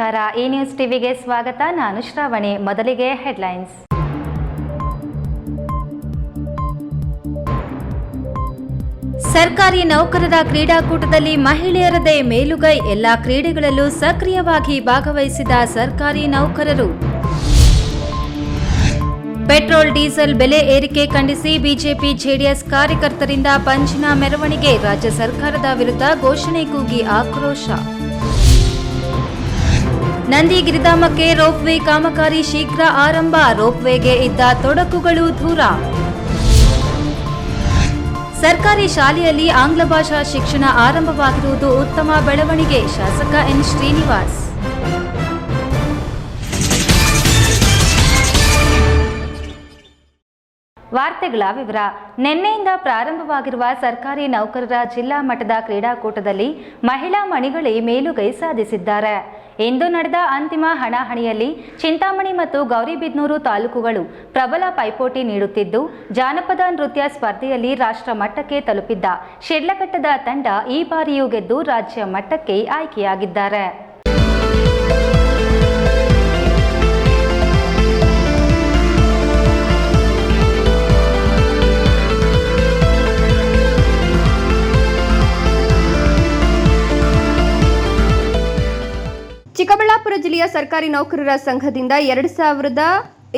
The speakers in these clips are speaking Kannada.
ನಮಸ್ಕಾರ. ಈ ನ್ಯೂಸ್ ಟಿವಿಗೆ ಸ್ವಾಗತ. ನಾನು ಶ್ರಾವಣಿ. ಮೊದಲಿಗೆ ಹೆಡ್ಲೈನ್ಸ್. ಸರ್ಕಾರಿ ನೌಕರರ ಕ್ರೀಡಾಕೂಟದಲ್ಲಿ ಮಹಿಳೆಯರದೇ ಮೇಲುಗೈ. ಎಲ್ಲಾ ಕ್ರೀಡೆಗಳಲ್ಲೂ ಸಕ್ರಿಯವಾಗಿ ಭಾಗವಹಿಸಿದ ಸರ್ಕಾರಿ ನೌಕರರು. ಪೆಟ್ರೋಲ್, ಡೀಸೆಲ್ ಬೆಲೆ ಏರಿಕೆ ಖಂಡಿಸಿ ಬಿಜೆಪಿ, ಜೆಡಿಎಸ್ ಕಾರ್ಯಕರ್ತರಿಂದ ಪಂಚಿನ ಮೆರವಣಿಗೆ. ರಾಜ್ಯ ಸರ್ಕಾರದ ವಿರುದ್ಧ ಘೋಷಣೆ ಕೂಗಿ ಆಕ್ರೋಶ. ನಂದಿ ಗಿರಿಧಾಮಕ್ಕೆ ರೋಪ್ವೇ ಕಾಮಗಾರಿ ಶೀಘ್ರ ಆರಂಭ. ರೋಪ್ವೇಗೆ ಇದ್ದ ತೊಡಕುಗಳು ದೂರ. ಸರ್ಕಾರಿ ಶಾಲೆಯಲ್ಲಿ ಆಂಗ್ಲ ಭಾಷಾ ಶಿಕ್ಷಣ ಆರಂಭವಾಗಿರುವುದು ಉತ್ತಮ ಬೆಳವಣಿಗೆ. ಶಾಸಕ ಎನ್ ಶ್ರೀನಿವಾಸ್. ವಾರ್ತೆಗಳ ವಿವರ. ನಿನ್ನೆಯಿಂದ ಪ್ರಾರಂಭವಾಗಿರುವ ಸರ್ಕಾರಿ ನೌಕರರ ಜಿಲ್ಲಾ ಮಟ್ಟದ ಕ್ರೀಡಾಕೂಟದಲ್ಲಿ ಮಹಿಳಾ ಮಣಿಗಳೇ ಮೇಲುಗೈ ಸಾಧಿಸಿದ್ದಾರೆ. ಇಂದು ನಡೆದ ಅಂತಿಮ ಹಣಾಹಣಿಯಲ್ಲಿ ಚಿಂತಾಮಣಿ ಮತ್ತು ಗೌರಿಬಿದ್ನೂರು ತಾಲೂಕುಗಳು ಪ್ರಬಲ ಪೈಪೋಟಿ ನೀಡುತ್ತಿದ್ದು, ಜಾನಪದ ನೃತ್ಯ ಸ್ಪರ್ಧೆಯಲ್ಲಿ ರಾಷ್ಟ್ರ ಮಟ್ಟಕ್ಕೆ ತಲುಪಿದ್ದ ಶಿಡ್ಲಘಟ್ಟದ ತಂಡ ಈ ಬಾರಿಯೂ ಗೆದ್ದು ರಾಜ್ಯ ಮಟ್ಟಕ್ಕೆ ಆಯ್ಕೆಯಾಗಿದ್ದಾರೆ. ಚಿಕ್ಕಬಳ್ಳಾಪುರ ಜಿಲ್ಲೆಯ ಸರ್ಕಾರಿ ನೌಕರರ ಸಂಘದಿಂದ ಎರಡು ಸಾವಿರದ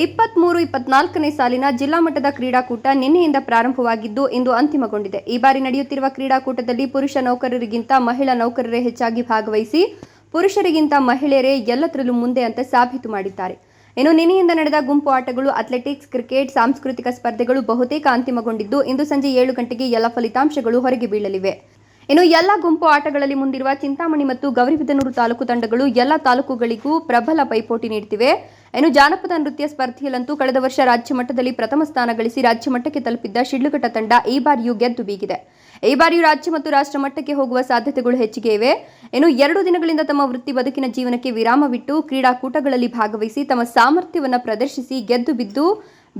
ಇಪ್ಪತ್ಮೂರು, ಇಪ್ಪತ್ನಾಲ್ಕನೇ ಸಾಲಿನ ಜಿಲ್ಲಾ ಮಟ್ಟದ ಕ್ರೀಡಾಕೂಟ ನಿನ್ನೆಯಿಂದ ಪ್ರಾರಂಭವಾಗಿದ್ದು ಇಂದು ಅಂತಿಮಗೊಂಡಿದೆ. ಈ ಬಾರಿ ನಡೆಯುತ್ತಿರುವ ಕ್ರೀಡಾಕೂಟದಲ್ಲಿ ಪುರುಷ ನೌಕರರಿಗಿಂತ ಮಹಿಳಾ ನೌಕರರೇ ಹೆಚ್ಚಾಗಿ ಭಾಗವಹಿಸಿ, ಪುರುಷರಿಗಿಂತ ಮಹಿಳೆಯರೇ ಎಲ್ಲದರಲ್ಲೂ ಮುಂದೆ ಅಂತ ಸಾಬೀತು ಮಾಡಿದ್ದಾರೆ. ಇನ್ನು ನಿನ್ನೆಯಿಂದ ನಡೆದ ಗುಂಪು ಆಟಗಳು, ಅಥ್ಲೆಟಿಕ್ಸ್, ಕ್ರಿಕೆಟ್, ಸಾಂಸ್ಕೃತಿಕ ಸ್ಪರ್ಧೆಗಳು ಬಹುತೇಕ ಅಂತಿಮಗೊಂಡಿದ್ದು ಇಂದು ಸಂಜೆ ಏಳು ಗಂಟೆಗೆ ಎಲ್ಲ ಫಲಿತಾಂಶಗಳು ಹೊರಗೆ ಬೀಳಲಿವೆ. ಇನ್ನು ಎಲ್ಲ ಗುಂಪು ಆಟಗಳಲ್ಲಿ ಮುಂದಿರುವ ಚಿಂತಾಮಣಿ ಮತ್ತು ಗೌರಿಬಿದನೂರು ತಾಲೂಕು ತಂಡಗಳು ಎಲ್ಲ ತಾಲೂಕುಗಳಿಗೂ ಪ್ರಬಲ ಪೈಪೋಟಿ ನೀಡುತ್ತಿವೆ. ಇನ್ನು ಜಾನಪದ ನೃತ್ಯ ಸ್ಪರ್ಧೆಯಲ್ಲಂತೂ ಕಳೆದ ವರ್ಷ ರಾಜ್ಯ ಮಟ್ಟದಲ್ಲಿ ಪ್ರಥಮ ಸ್ಥಾನ ಗಳಿಸಿ ರಾಜ್ಯ ಮಟ್ಟಕ್ಕೆ ತಲುಪಿದ್ದ ಶಿಡ್ಲಘಟ್ಟ ತಂಡ ಈ ಬಾರಿಯೂ ಗೆದ್ದು ಬೀಗಿದೆ. ಈ ಬಾರಿಯೂ ರಾಜ್ಯ ಮತ್ತು ರಾಷ್ಟ್ರ ಮಟ್ಟಕ್ಕೆ ಹೋಗುವ ಸಾಧ್ಯತೆಗಳು ಹೆಚ್ಚಿಗೆ ಇವೆ. ಇನ್ನು ಎರಡು ದಿನಗಳಿಂದ ತಮ್ಮ ವೃತ್ತಿ ಬದುಕಿನ ಜೀವನಕ್ಕೆ ವಿರಾಮವಿಟ್ಟು ಕ್ರೀಡಾಕೂಟಗಳಲ್ಲಿ ಭಾಗವಹಿಸಿ ತಮ್ಮ ಸಾಮರ್ಥ್ಯವನ್ನು ಪ್ರದರ್ಶಿಸಿ ಗೆದ್ದು ಬಿದ್ದು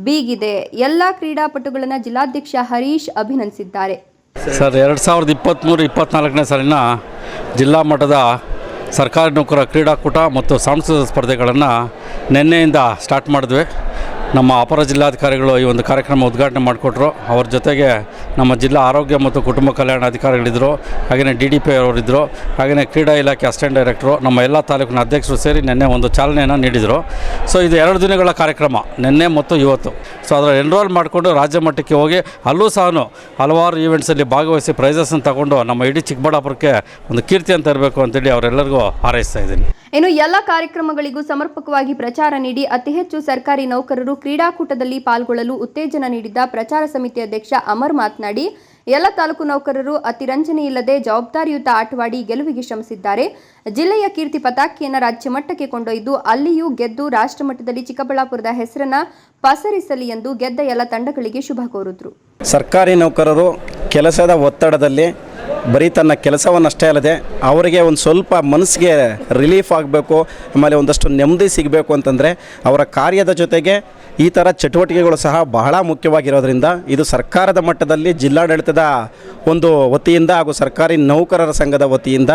ಬೀಗಿದೆ. ಎಲ್ಲ ಕ್ರೀಡಾಪಟುಗಳನ್ನು ಜಿಲ್ಲಾಧ್ಯಕ್ಷ ಹರೀಶ್ ಅಭಿನಂದಿಸಿದ್ದಾರೆ. ಸರ್, ಎರಡು ಸಾವಿರದ ಇಪ್ಪತ್ತ್ಮೂರು, ಇಪ್ಪತ್ತ್ನಾಲ್ಕನೇ ಸಾಲಿನ ಜಿಲ್ಲಾ ಮಟ್ಟದ ಸರ್ಕಾರಿ ನೌಕರ ಕ್ರೀಡಾಕೂಟ ಮತ್ತು ಸಾಂಸ್ಕೃತಿಕ ಸ್ಪರ್ಧೆಗಳನ್ನು ನಿನ್ನೆಯಿಂದ ಸ್ಟಾರ್ಟ್ ಮಾಡಿದ್ವಿ. ನಮ್ಮ ಅಪರ ಜಿಲ್ಲಾಧಿಕಾರಿಗಳು ಈ ಒಂದು ಕಾರ್ಯಕ್ರಮ ಉದ್ಘಾಟನೆ ಮಾಡಿಕೊಟ್ರು. ಅವ್ರ ಜೊತೆಗೆ ನಮ್ಮ ಜಿಲ್ಲಾ ಆರೋಗ್ಯ ಮತ್ತು ಕುಟುಂಬ ಕಲ್ಯಾಣ ಅಧಿಕಾರಿಗಳಿದ್ದರು ಹಾಗೆಯೇ ಡಿ ಡಿ ಪಿ ಅವರಿದ್ದರು ಹಾಗೆಯೇ ಕ್ರೀಡಾ ಇಲಾಖೆ ಅಸಿಸ್ಟೆಂಟ್ ಡೈರೆಕ್ಟ್ರು, ನಮ್ಮ ಎಲ್ಲ ತಾಲೂಕಿನ ಅಧ್ಯಕ್ಷರು ಸೇರಿ ನಿನ್ನೆ ಒಂದು ಚಾಲನೆಯನ್ನು ನೀಡಿದರು. ಸೊ ಇದು ಎರಡು ದಿನಗಳ ಕಾರ್ಯಕ್ರಮ, ನಿನ್ನೆ ಮತ್ತು ಇವತ್ತು. ಸೊ ಅದರ ಎನ್ರೋಲ್ ಮಾಡಿಕೊಂಡು ರಾಜ್ಯ ಮಟ್ಟಕ್ಕೆ ಹೋಗಿ ಅಲ್ಲೂ ಸಹ ಹಲವಾರು ಈವೆಂಟ್ಸಲ್ಲಿ ಭಾಗವಹಿಸಿ ಪ್ರೈಸಸನ್ನು ತಗೊಂಡು ನಮ್ಮ ಇಡೀ ಚಿಕ್ಕಬಳ್ಳಾಪುರಕ್ಕೆ ಒಂದು ಕೀರ್ತಿ ಅಂತ ಇರಬೇಕು ಅಂತೇಳಿ ಅವರೆಲ್ಲರಿಗೂ ಹಾರೈಸ್ತಾ ಇದ್ದೀನಿ. ಇನ್ನು ಎಲ್ಲ ಕಾರ್ಯಕ್ರಮಗಳಿಗೂ ಸಮರ್ಪಕವಾಗಿ ಪ್ರಚಾರ ನೀಡಿ ಅತಿ ಹೆಚ್ಚು ಸರ್ಕಾರಿ ನೌಕರರು ಕ್ರೀಡಾಕೂಟದಲ್ಲಿ ಪಾಲ್ಗೊಳ್ಳಲು ಉತ್ತೇಜನ ನೀಡಿದ್ದ ಪ್ರಚಾರ ಸಮಿತಿ ಅಧ್ಯಕ್ಷ ಅಮರ್ ಮಾತನಾಡಿ, ಎಲ್ಲ ತಾಲೂಕು ನೌಕರರು ಅತಿರಂಜನೆ ಇಲ್ಲದೆ ಜವಾಬ್ದಾರಿಯುತ ಆಟವಾಡಿ ಗೆಲುವಿಗೆ ಶ್ರಮಿಸಿದ್ದಾರೆ. ಜಿಲ್ಲೆಯ ಕೀರ್ತಿ ಪತಾಕಿಯನ್ನು ರಾಜ್ಯ ಮಟ್ಟಕ್ಕೆ ಕೊಂಡೊಯ್ದು, ಅಲ್ಲಿಯೂ ಗೆದ್ದು ರಾಷ್ಟ್ರಮಟ್ಟದಲ್ಲಿ ಚಿಕ್ಕಬಳ್ಳಾಪುರದ ಹೆಸರನ್ನ ಪಸರಿಸಲಿ ಎಂದು ಗೆದ್ದ ಎಲ್ಲ ತಂಡಗಳಿಗೆ ಶುಭ ಕೋರಿದ್ರು. ಸರ್ಕಾರಿ ನೌಕರರು ಕೆಲಸದ ಒತ್ತಡದಲ್ಲಿ ಬರೀ ತನ್ನ ಕೆಲಸವನ್ನಷ್ಟೇ ಅಲ್ಲದೆ ಅವರಿಗೆ ಒಂದು ಸ್ವಲ್ಪ ಮನಸ್ಸಿಗೆ ರಿಲೀಫ್ ಆಗಬೇಕು, ಆಮೇಲೆ ಒಂದಷ್ಟು ನೆಮ್ಮದಿ ಸಿಗಬೇಕು ಅಂತಂದರೆ ಅವರ ಕಾರ್ಯದ ಜೊತೆಗೆ ಈ ಥರ ಚಟುವಟಿಕೆಗಳು ಸಹ ಬಹಳ ಮುಖ್ಯವಾಗಿರೋದ್ರಿಂದ ಇದು ಸರ್ಕಾರದ ಮಟ್ಟದಲ್ಲಿ ಜಿಲ್ಲಾಡಳಿತದ ಒಂದು ವತಿಯಿಂದ ಹಾಗೂ ಸರ್ಕಾರಿ ನೌಕರರ ಸಂಘದ ವತಿಯಿಂದ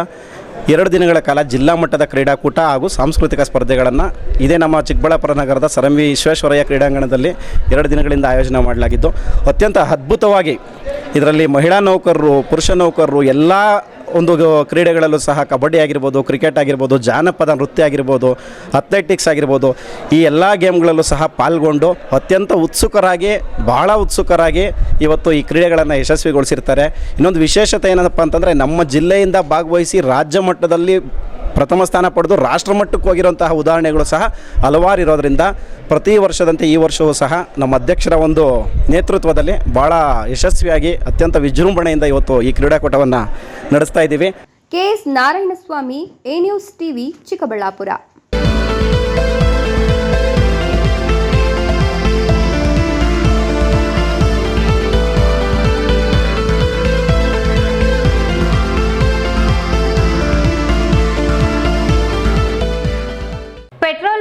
ಎರಡು ದಿನಗಳ ಕಾಲ ಜಿಲ್ಲಾ ಮಟ್ಟದ ಕ್ರೀಡಾಕೂಟ ಹಾಗೂ ಸಾಂಸ್ಕೃತಿಕ ಸ್ಪರ್ಧೆಗಳನ್ನು ಇದೇ ನಮ್ಮ ಚಿಕ್ಕಬಳ್ಳಾಪುರ ನಗರದ ಸರಂವಿ ವಿಶ್ವೇಶ್ವರಯ್ಯ ಕ್ರೀಡಾಂಗಣದಲ್ಲಿ ಎರಡು ದಿನಗಳಿಂದ ಆಯೋಜನೆ ಮಾಡಲಾಗಿದ್ದು ಅತ್ಯಂತ ಅದ್ಭುತವಾಗಿ ಇದರಲ್ಲಿ ಮಹಿಳಾ ನೌಕರರು, ಪುರುಷ ನೌಕರರು, ಎಲ್ಲ ಒಂದು ಕ್ರೀಡೆಗಳಲ್ಲೂ ಸಹ ಕಬಡ್ಡಿ ಆಗಿರ್ಬೋದು ಕ್ರಿಕೆಟ್ ಆಗಿರ್ಬೋದು, ಜಾನಪದ ನೃತ್ಯ ಆಗಿರ್ಬೋದು ಅಥ್ಲೆಟಿಕ್ಸ್ ಆಗಿರ್ಬೋದು, ಈ ಎಲ್ಲ ಗೇಮ್ಗಳಲ್ಲೂ ಸಹ ಪಾಲ್ಗೊಂಡು ಅತ್ಯಂತ ಉತ್ಸುಕರಾಗಿ ಭಾಳ ಉತ್ಸುಕರಾಗಿ ಇವತ್ತು ಈ ಕ್ರೀಡೆಗಳನ್ನು ಯಶಸ್ವಿಗೊಳಿಸಿರ್ತಾರೆ. ಇನ್ನೊಂದು ವಿಶೇಷತೆ ಏನಪ್ಪ ಅಂತಂದರೆ ನಮ್ಮ ಜಿಲ್ಲೆಯಿಂದ ಭಾಗವಹಿಸಿ ರಾಜ್ಯ ಮಟ್ಟದಲ್ಲಿ ಪ್ರಥಮ ಸ್ಥಾನ ಪಡೆದು ರಾಷ್ಟ್ರ ಮಟ್ಟಕ್ಕೆ ಹೋಗಿರುವಂತಹ ಉದಾಹರಣೆಗಳು ಸಹ ಹಲವಾರು ಇರೋದರಿಂದ ಪ್ರತಿ ವರ್ಷದಂತೆ ಈ ವರ್ಷವೂ ಸಹ ನಮ್ಮ ಅಧ್ಯಕ್ಷರ ಒಂದು ನೇತೃತ್ವದಲ್ಲಿ ಭಾಳ ಯಶಸ್ವಿಯಾಗಿ ಅತ್ಯಂತ ವಿಜೃಂಭಣೆಯಿಂದ ಇವತ್ತು ಈ ಕ್ರೀಡಾಕೂಟವನ್ನು ನಡೆಸ್ತಾ ಇದ್ದೀವಿ. K S Narayanaswamy, A news TV, Chikkaballapur.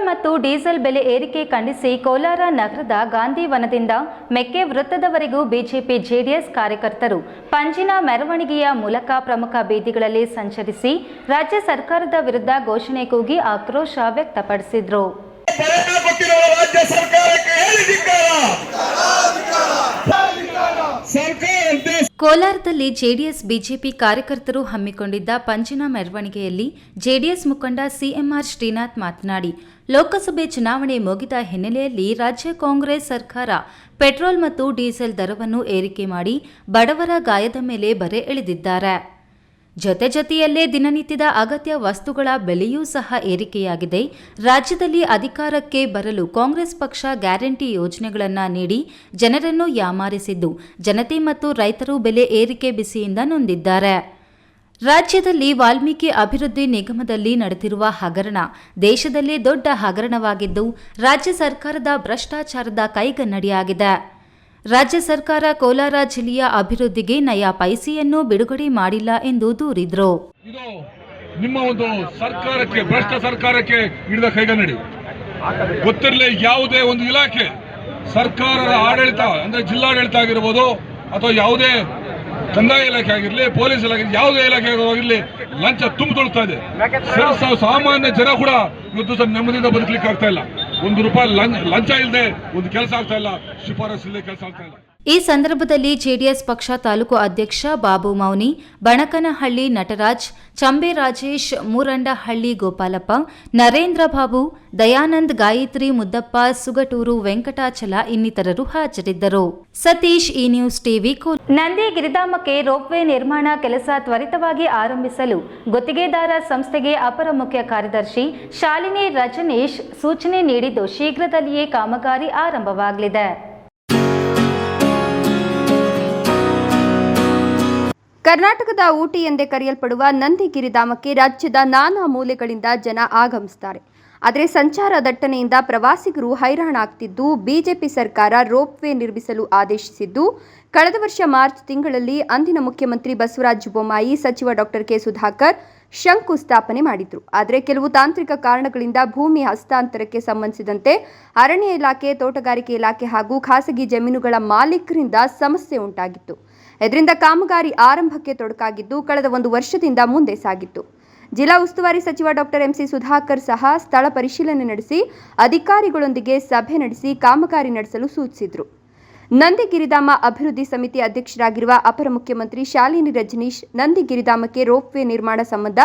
ಮತ್ತು ಡೀಸೆಲ್ ಬೆಲೆ ಏರಿಕೆ ಖಂಡಿಸಿ ಕೋಲಾರ ನಗರದ ಗಾಂಧಿ ವನದಿಂದ ಮೆಕ್ಕೆ ವೃತ್ತದವರೆಗೂ ಬಿಜೆಪಿ ಜೆಡಿಎಸ್ ಕಾರ್ಯಕರ್ತರು ಪಂಜಿನ ಮೆರವಣಿಗೆಯ ಮೂಲಕ ಪ್ರಮುಖ ಬೀದಿಗಳಲ್ಲಿ ಸಂಚರಿಸಿ ರಾಜ್ಯ ಸರ್ಕಾರದ ವಿರುದ್ಧ ಘೋಷಣೆ ಕೂಗಿ ಆಕ್ರೋಶ ವ್ಯಕ್ತಪಡಿಸಿದರು ಪರಿಹಾರ ಕೊಟ್ಟಿರುವ ರಾಜ್ಯ ಸರ್ಕಾರಕ್ಕೆ ಹೇಳಿ ಸರ್ಕಾರ ಅಂತೆ ಕೋಲಾರದಲ್ಲಿ ಜೆಡಿಎಸ್, ಬಿಜೆಪಿ ಕಾರ್ಯಕರ್ತರು ಹಮ್ಮಿಕೊಂಡಿದ್ದ ಪಂಜಿನ ಮೆರವಣಿಗೆಯಲ್ಲಿ ಜೆಡಿಎಸ್ ಮುಖಂಡ ಸಿಎಂಆರ್ ಶ್ರೀನಾಥ್ ಮಾತನಾಡಿ, ಲೋಕಸಭೆ ಚುನಾವಣೆ ಮುಗಿದ ಹಿನ್ನೆಲೆಯಲ್ಲಿ ರಾಜ್ಯ ಕಾಂಗ್ರೆಸ್ ಸರ್ಕಾರ ಪೆಟ್ರೋಲ್ ಮತ್ತು ಡೀಸೆಲ್ ದರವನ್ನು ಏರಿಕೆ ಮಾಡಿ ಬಡವರ ಗಾಯದ ಮೇಲೆ ಬರೆ ಎಳೆದಿದ್ದಾರೆ. ಜೊತೆ ಜೊತೆಯಲ್ಲೇ ದಿನನಿತ್ಯದ ಅಗತ್ಯ ವಸ್ತುಗಳ ಬೆಲೆಯೂ ಸಹ ಏರಿಕೆಯಾಗಿದೆ. ರಾಜ್ಯದಲ್ಲಿ ಅಧಿಕಾರಕ್ಕೆ ಬರಲು ಕಾಂಗ್ರೆಸ್ ಪಕ್ಷ ಗ್ಯಾರಂಟಿ ಯೋಜನೆಗಳನ್ನು ನೀಡಿ ಜನರನ್ನು ಯಾಮಾರಿಸಿದ್ದು, ಜನತೆ ಮತ್ತು ರೈತರು ಬೆಲೆ ಏರಿಕೆ ಬಿಸಿಯಿಂದ ನೊಂದಿದ್ದಾರೆ. ರಾಜ್ಯದಲ್ಲಿ ವಾಲ್ಮೀಕಿ ಅಭಿವೃದ್ಧಿ ನಿಗಮದಲ್ಲಿ ನಡೆದಿರುವ ಹಗರಣ ದೇಶದಲ್ಲೇ ದೊಡ್ಡ ಹಗರಣವಾಗಿದ್ದು, ರಾಜ್ಯ ಸರ್ಕಾರದ ಭ್ರಷ್ಟಾಚಾರದ ಕೈಗನ್ನಡಿಯಾಗಿದೆ. ರಾಜ್ಯ ಸರ್ಕಾರ ಕೋಲಾರ ಜಿಲ್ಲೆಯ ಅಭಿವೃದ್ಧಿಗೆ ನಯಾ ಪೈಸೆಯನ್ನು ಬಿಡುಗಡೆ ಮಾಡಿಲ್ಲ ಎಂದು ದೂರಿದ್ರು. ಇದು ನಿಮ್ಮ ಒಂದು ಸರ್ಕಾರಕ್ಕೆ ಭ್ರಷ್ಟ ಸರ್ಕಾರಕ್ಕೆ ಹಿಡಿದ ಕೈಗನ್ನಡಿ. ಗೊತ್ತಿರಲಿ ಯಾವುದೇ ಒಂದು ಇಲಾಖೆ ಸರ್ಕಾರದ ಆಡಳಿತ ಅಂದ್ರೆ ಜಿಲ್ಲಾಡಳಿತ ಆಗಿರ್ಬೋದು ಅಥವಾ ಯಾವುದೇ ಕಂದಾಯ ಇಲಾಖೆ ಆಗಿರಲಿ ಪೊಲೀಸ್ ಇಲಾಖೆ ಯಾವುದೇ ಇಲಾಖೆ ಆಗಿರಲಿ ಲಂಚ ತುಂಬ ತುಳುತ್ತಾ ಇದೆ. ಸಾಮಾನ್ಯ ಜನ ಕೂಡ ಇವತ್ತು ಸಹ ನೆಮ್ಮದಿಯಿಂದ ಬದುಕಲಿಕ್ಕೆ ಆಗ್ತಾ ಇಲ್ಲ. ಒಂದು ರೂಪಾಯಿ ಲಂಚ ಇಲ್ಲದೆ ಒಂದು ಕೆಲಸ ಆಗ್ತಾ ಇಲ್ಲ. ಶಿಫಾರಸ್ ಇಲ್ಲದೆ ಕೆಲಸ ಆಗ್ತಾ ಇಲ್ಲ. ಈ ಸಂದರ್ಭದಲ್ಲಿ ಜೆಡಿಎಸ್ ಪಕ್ಷ ತಾಲೂಕು ಅಧ್ಯಕ್ಷ ಬಾಬು ಮೌನಿ, ಬಣಕನಹಳ್ಳಿ ನಟರಾಜ್, ಚಂಬೆ ರಾಜೇಶ್, ಮೂರಂಡಹಳ್ಳಿ ಗೋಪಾಲಪ್ಪ, ನರೇಂದ್ರ ಬಾಬು, ದಯಾನಂದ್ ಗಾಯತ್ರಿ ಮುದ್ದಪ್ಪ, ಸುಗಟೂರು ವೆಂಕಟಾಚಲ ಇನ್ನಿತರರು ಹಾಜರಿದ್ದರು. ಸತೀಶ್ ಈ ನ್ಯೂಸ್ ಟಿವಿ ನಂದಿ ಗಿರಿಧಾಮಕ್ಕೆ ರೋಪ್ವೇ ನಿರ್ಮಾಣ ಕೆಲಸ ತ್ವರಿತವಾಗಿ ಆರಂಭಿಸಲು ಗುತ್ತಿಗೆದಾರ ಸಂಸ್ಥೆಗೆ ಅಪರ ಮುಖ್ಯ ಕಾರ್ಯದರ್ಶಿ ಶಾಲಿನಿ ರಜನೀಶ್ ಸೂಚನೆ ನೀಡಿದ್ದು ಶೀಘ್ರದಲ್ಲಿಯೇ ಕಾಮಗಾರಿ ಆರಂಭವಾಗಲಿದೆ. ಕರ್ನಾಟಕದ ಊಟಿ ಎಂದೇ ಕರೆಯಲ್ಪಡುವ ನಂದಿಗಿರಿಧಾಮಕ್ಕೆ ರಾಜ್ಯದ ನಾನಾ ಮೂಲೆಗಳಿಂದ ಜನ ಆಗಮಿಸುತ್ತಾರೆ. ಆದರೆ ಸಂಚಾರ ದಟ್ಟಣೆಯಿಂದ ಪ್ರವಾಸಿಗರು ಹೈರಾಣಾಗ್ತಿದ್ದು ಬಿಜೆಪಿ ಸರ್ಕಾರ ರೋಪ್ವೇ ನಿರ್ಮಿಸಲು ಆದೇಶಿಸಿದ್ದು, ಕಳೆದ ವರ್ಷ ಮಾರ್ಚ್ ತಿಂಗಳಲ್ಲಿ ಅಂದಿನ ಮುಖ್ಯಮಂತ್ರಿ ಬಸವರಾಜ ಬೊಮ್ಮಾಯಿ, ಸಚಿವ ಡಾಕ್ಟರ್ ಕೆ. ಸುಧಾಕರ್ ಶಂಕುಸ್ಥಾಪನೆ ಮಾಡಿದ್ರು. ಆದರೆ ಕೆಲವು ತಾಂತ್ರಿಕ ಕಾರಣಗಳಿಂದ ಭೂಮಿ ಹಸ್ತಾಂತರಕ್ಕೆ ಸಂಬಂಧಿಸಿದಂತೆ ಅರಣ್ಯ ಇಲಾಖೆ, ತೋಟಗಾರಿಕೆ ಇಲಾಖೆ ಹಾಗೂ ಖಾಸಗಿ ಜಮೀನುಗಳ ಮಾಲೀಕರಿಂದ ಸಮಸ್ಯೆ ಉಂಟಾಗಿತ್ತು. ಇದರಿಂದ ಕಾಮಗಾರಿ ಆರಂಭಕ್ಕೆ ತೊಡಕಾಗಿದ್ದು ಕಳೆದ ಒಂದು ವರ್ಷದಿಂದ ಮುಂದೆ ಸಾಗಿತ್ತು. ಜಿಲ್ಲಾ ಉಸ್ತುವಾರಿ ಸಚಿವ ಡಾಕ್ಟರ್ ಎಂಸಿ ಸುಧಾಕರ್ ಸಹ ಸ್ಥಳ ಪರಿಶೀಲನೆ ನಡೆಸಿ ಅಧಿಕಾರಿಗಳೊಂದಿಗೆ ಸಭೆ ನಡೆಸಿ ಕಾಮಗಾರಿ ನಡೆಸಲು ಸೂಚಿಸಿದರು. ನಂದಿಗಿರಿಧಾಮ ಅಭಿವೃದ್ಧಿ ಸಮಿತಿ ಅಧ್ಯಕ್ಷರಾಗಿರುವ ಅಪರ ಮುಖ್ಯಮಂತ್ರಿ ಶಾಲಿನಿ ರಜನೀಶ್ ನಂದಿಗಿರಿಧಾಮಕ್ಕೆ ರೋಪ್ವೇ ನಿರ್ಮಾಣ ಸಂಬಂಧ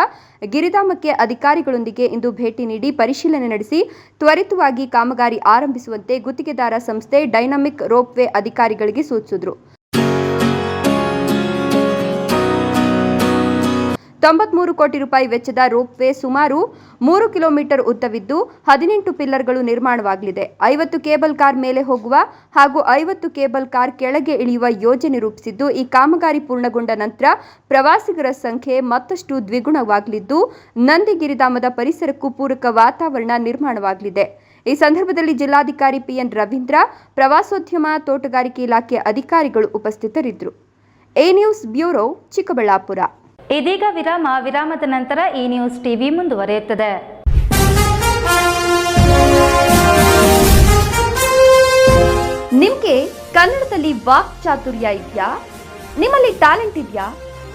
ಗಿರಿಧಾಮಕ್ಕೆ ಅಧಿಕಾರಿಗಳೊಂದಿಗೆ ಇಂದು ಭೇಟಿ ನೀಡಿ ಪರಿಶೀಲನೆ ನಡೆಸಿ ತ್ವರಿತವಾಗಿ ಕಾಮಗಾರಿ ಆರಂಭಿಸುವಂತೆ ಗುತ್ತಿಗೆದಾರ ಸಂಸ್ಥೆ ಡೈನಾಮಿಕ್ ರೋಪ್ವೇ ಅಧಿಕಾರಿಗಳಿಗೆ ಸೂಚಿಸಿದರು. ತೊಂಬತ್ಮೂರು ಕೋಟಿ ರೂಪಾಯಿ ವೆಚ್ಚದ ರೋಪ್ವೇ ಸುಮಾರು ಮೂರು ಕಿಲೋಮೀಟರ್ ಉದ್ದವಿದ್ದು ಹದಿನೆಂಟು ಪಿಲ್ಲರ್ಗಳು ನಿರ್ಮಾಣವಾಗಲಿದೆ. ಐವತ್ತು ಕೇಬಲ್ ಕಾರ್ ಮೇಲೆ ಹೋಗುವ ಹಾಗೂ ಐವತ್ತು ಕೇಬಲ್ ಕಾರ್ ಕೆಳಗೆ ಇಳಿಯುವ ಯೋಜನೆ ರೂಪಿಸಿದ್ದು, ಈ ಕಾಮಗಾರಿ ಪೂರ್ಣಗೊಂಡ ನಂತರ ಪ್ರವಾಸಿಗರ ಸಂಖ್ಯೆ ಮತ್ತಷ್ಟು ದ್ವಿಗುಣವಾಗಲಿದ್ದು ನಂದಿಗಿರಿಧಾಮದ ಪರಿಸರಕ್ಕೂ ಪೂರಕ ವಾತಾವರಣ ನಿರ್ಮಾಣವಾಗಲಿದೆ. ಈ ಸಂದರ್ಭದಲ್ಲಿ ಜಿಲ್ಲಾಧಿಕಾರಿ ಪಿಎನ್ ರವೀಂದ್ರ, ಪ್ರವಾಸೋದ್ಯಮ ತೋಟಗಾರಿಕೆ ಇಲಾಖೆ ಅಧಿಕಾರಿಗಳು ಉಪಸ್ಥಿತರಿದ್ದರು. A news bureau Chikkaballapur. ಇದೀಗ ವಿರಾಮ, ವಿರಾಮದ ನಂತರ ಈ ನ್ಯೂಸ್ ಟಿವಿ ಮುಂದುವರಿಯುತ್ತದೆ. ನಿಮ್ಗೆ ಕನ್ನಡದಲ್ಲಿ ವಾಕ್ ಚಾತುರ್ಯ ಇದೆಯಾ? ನಿಮ್ಮಲ್ಲಿ ಟ್ಯಾಲೆಂಟ್ ಇದೆಯಾ?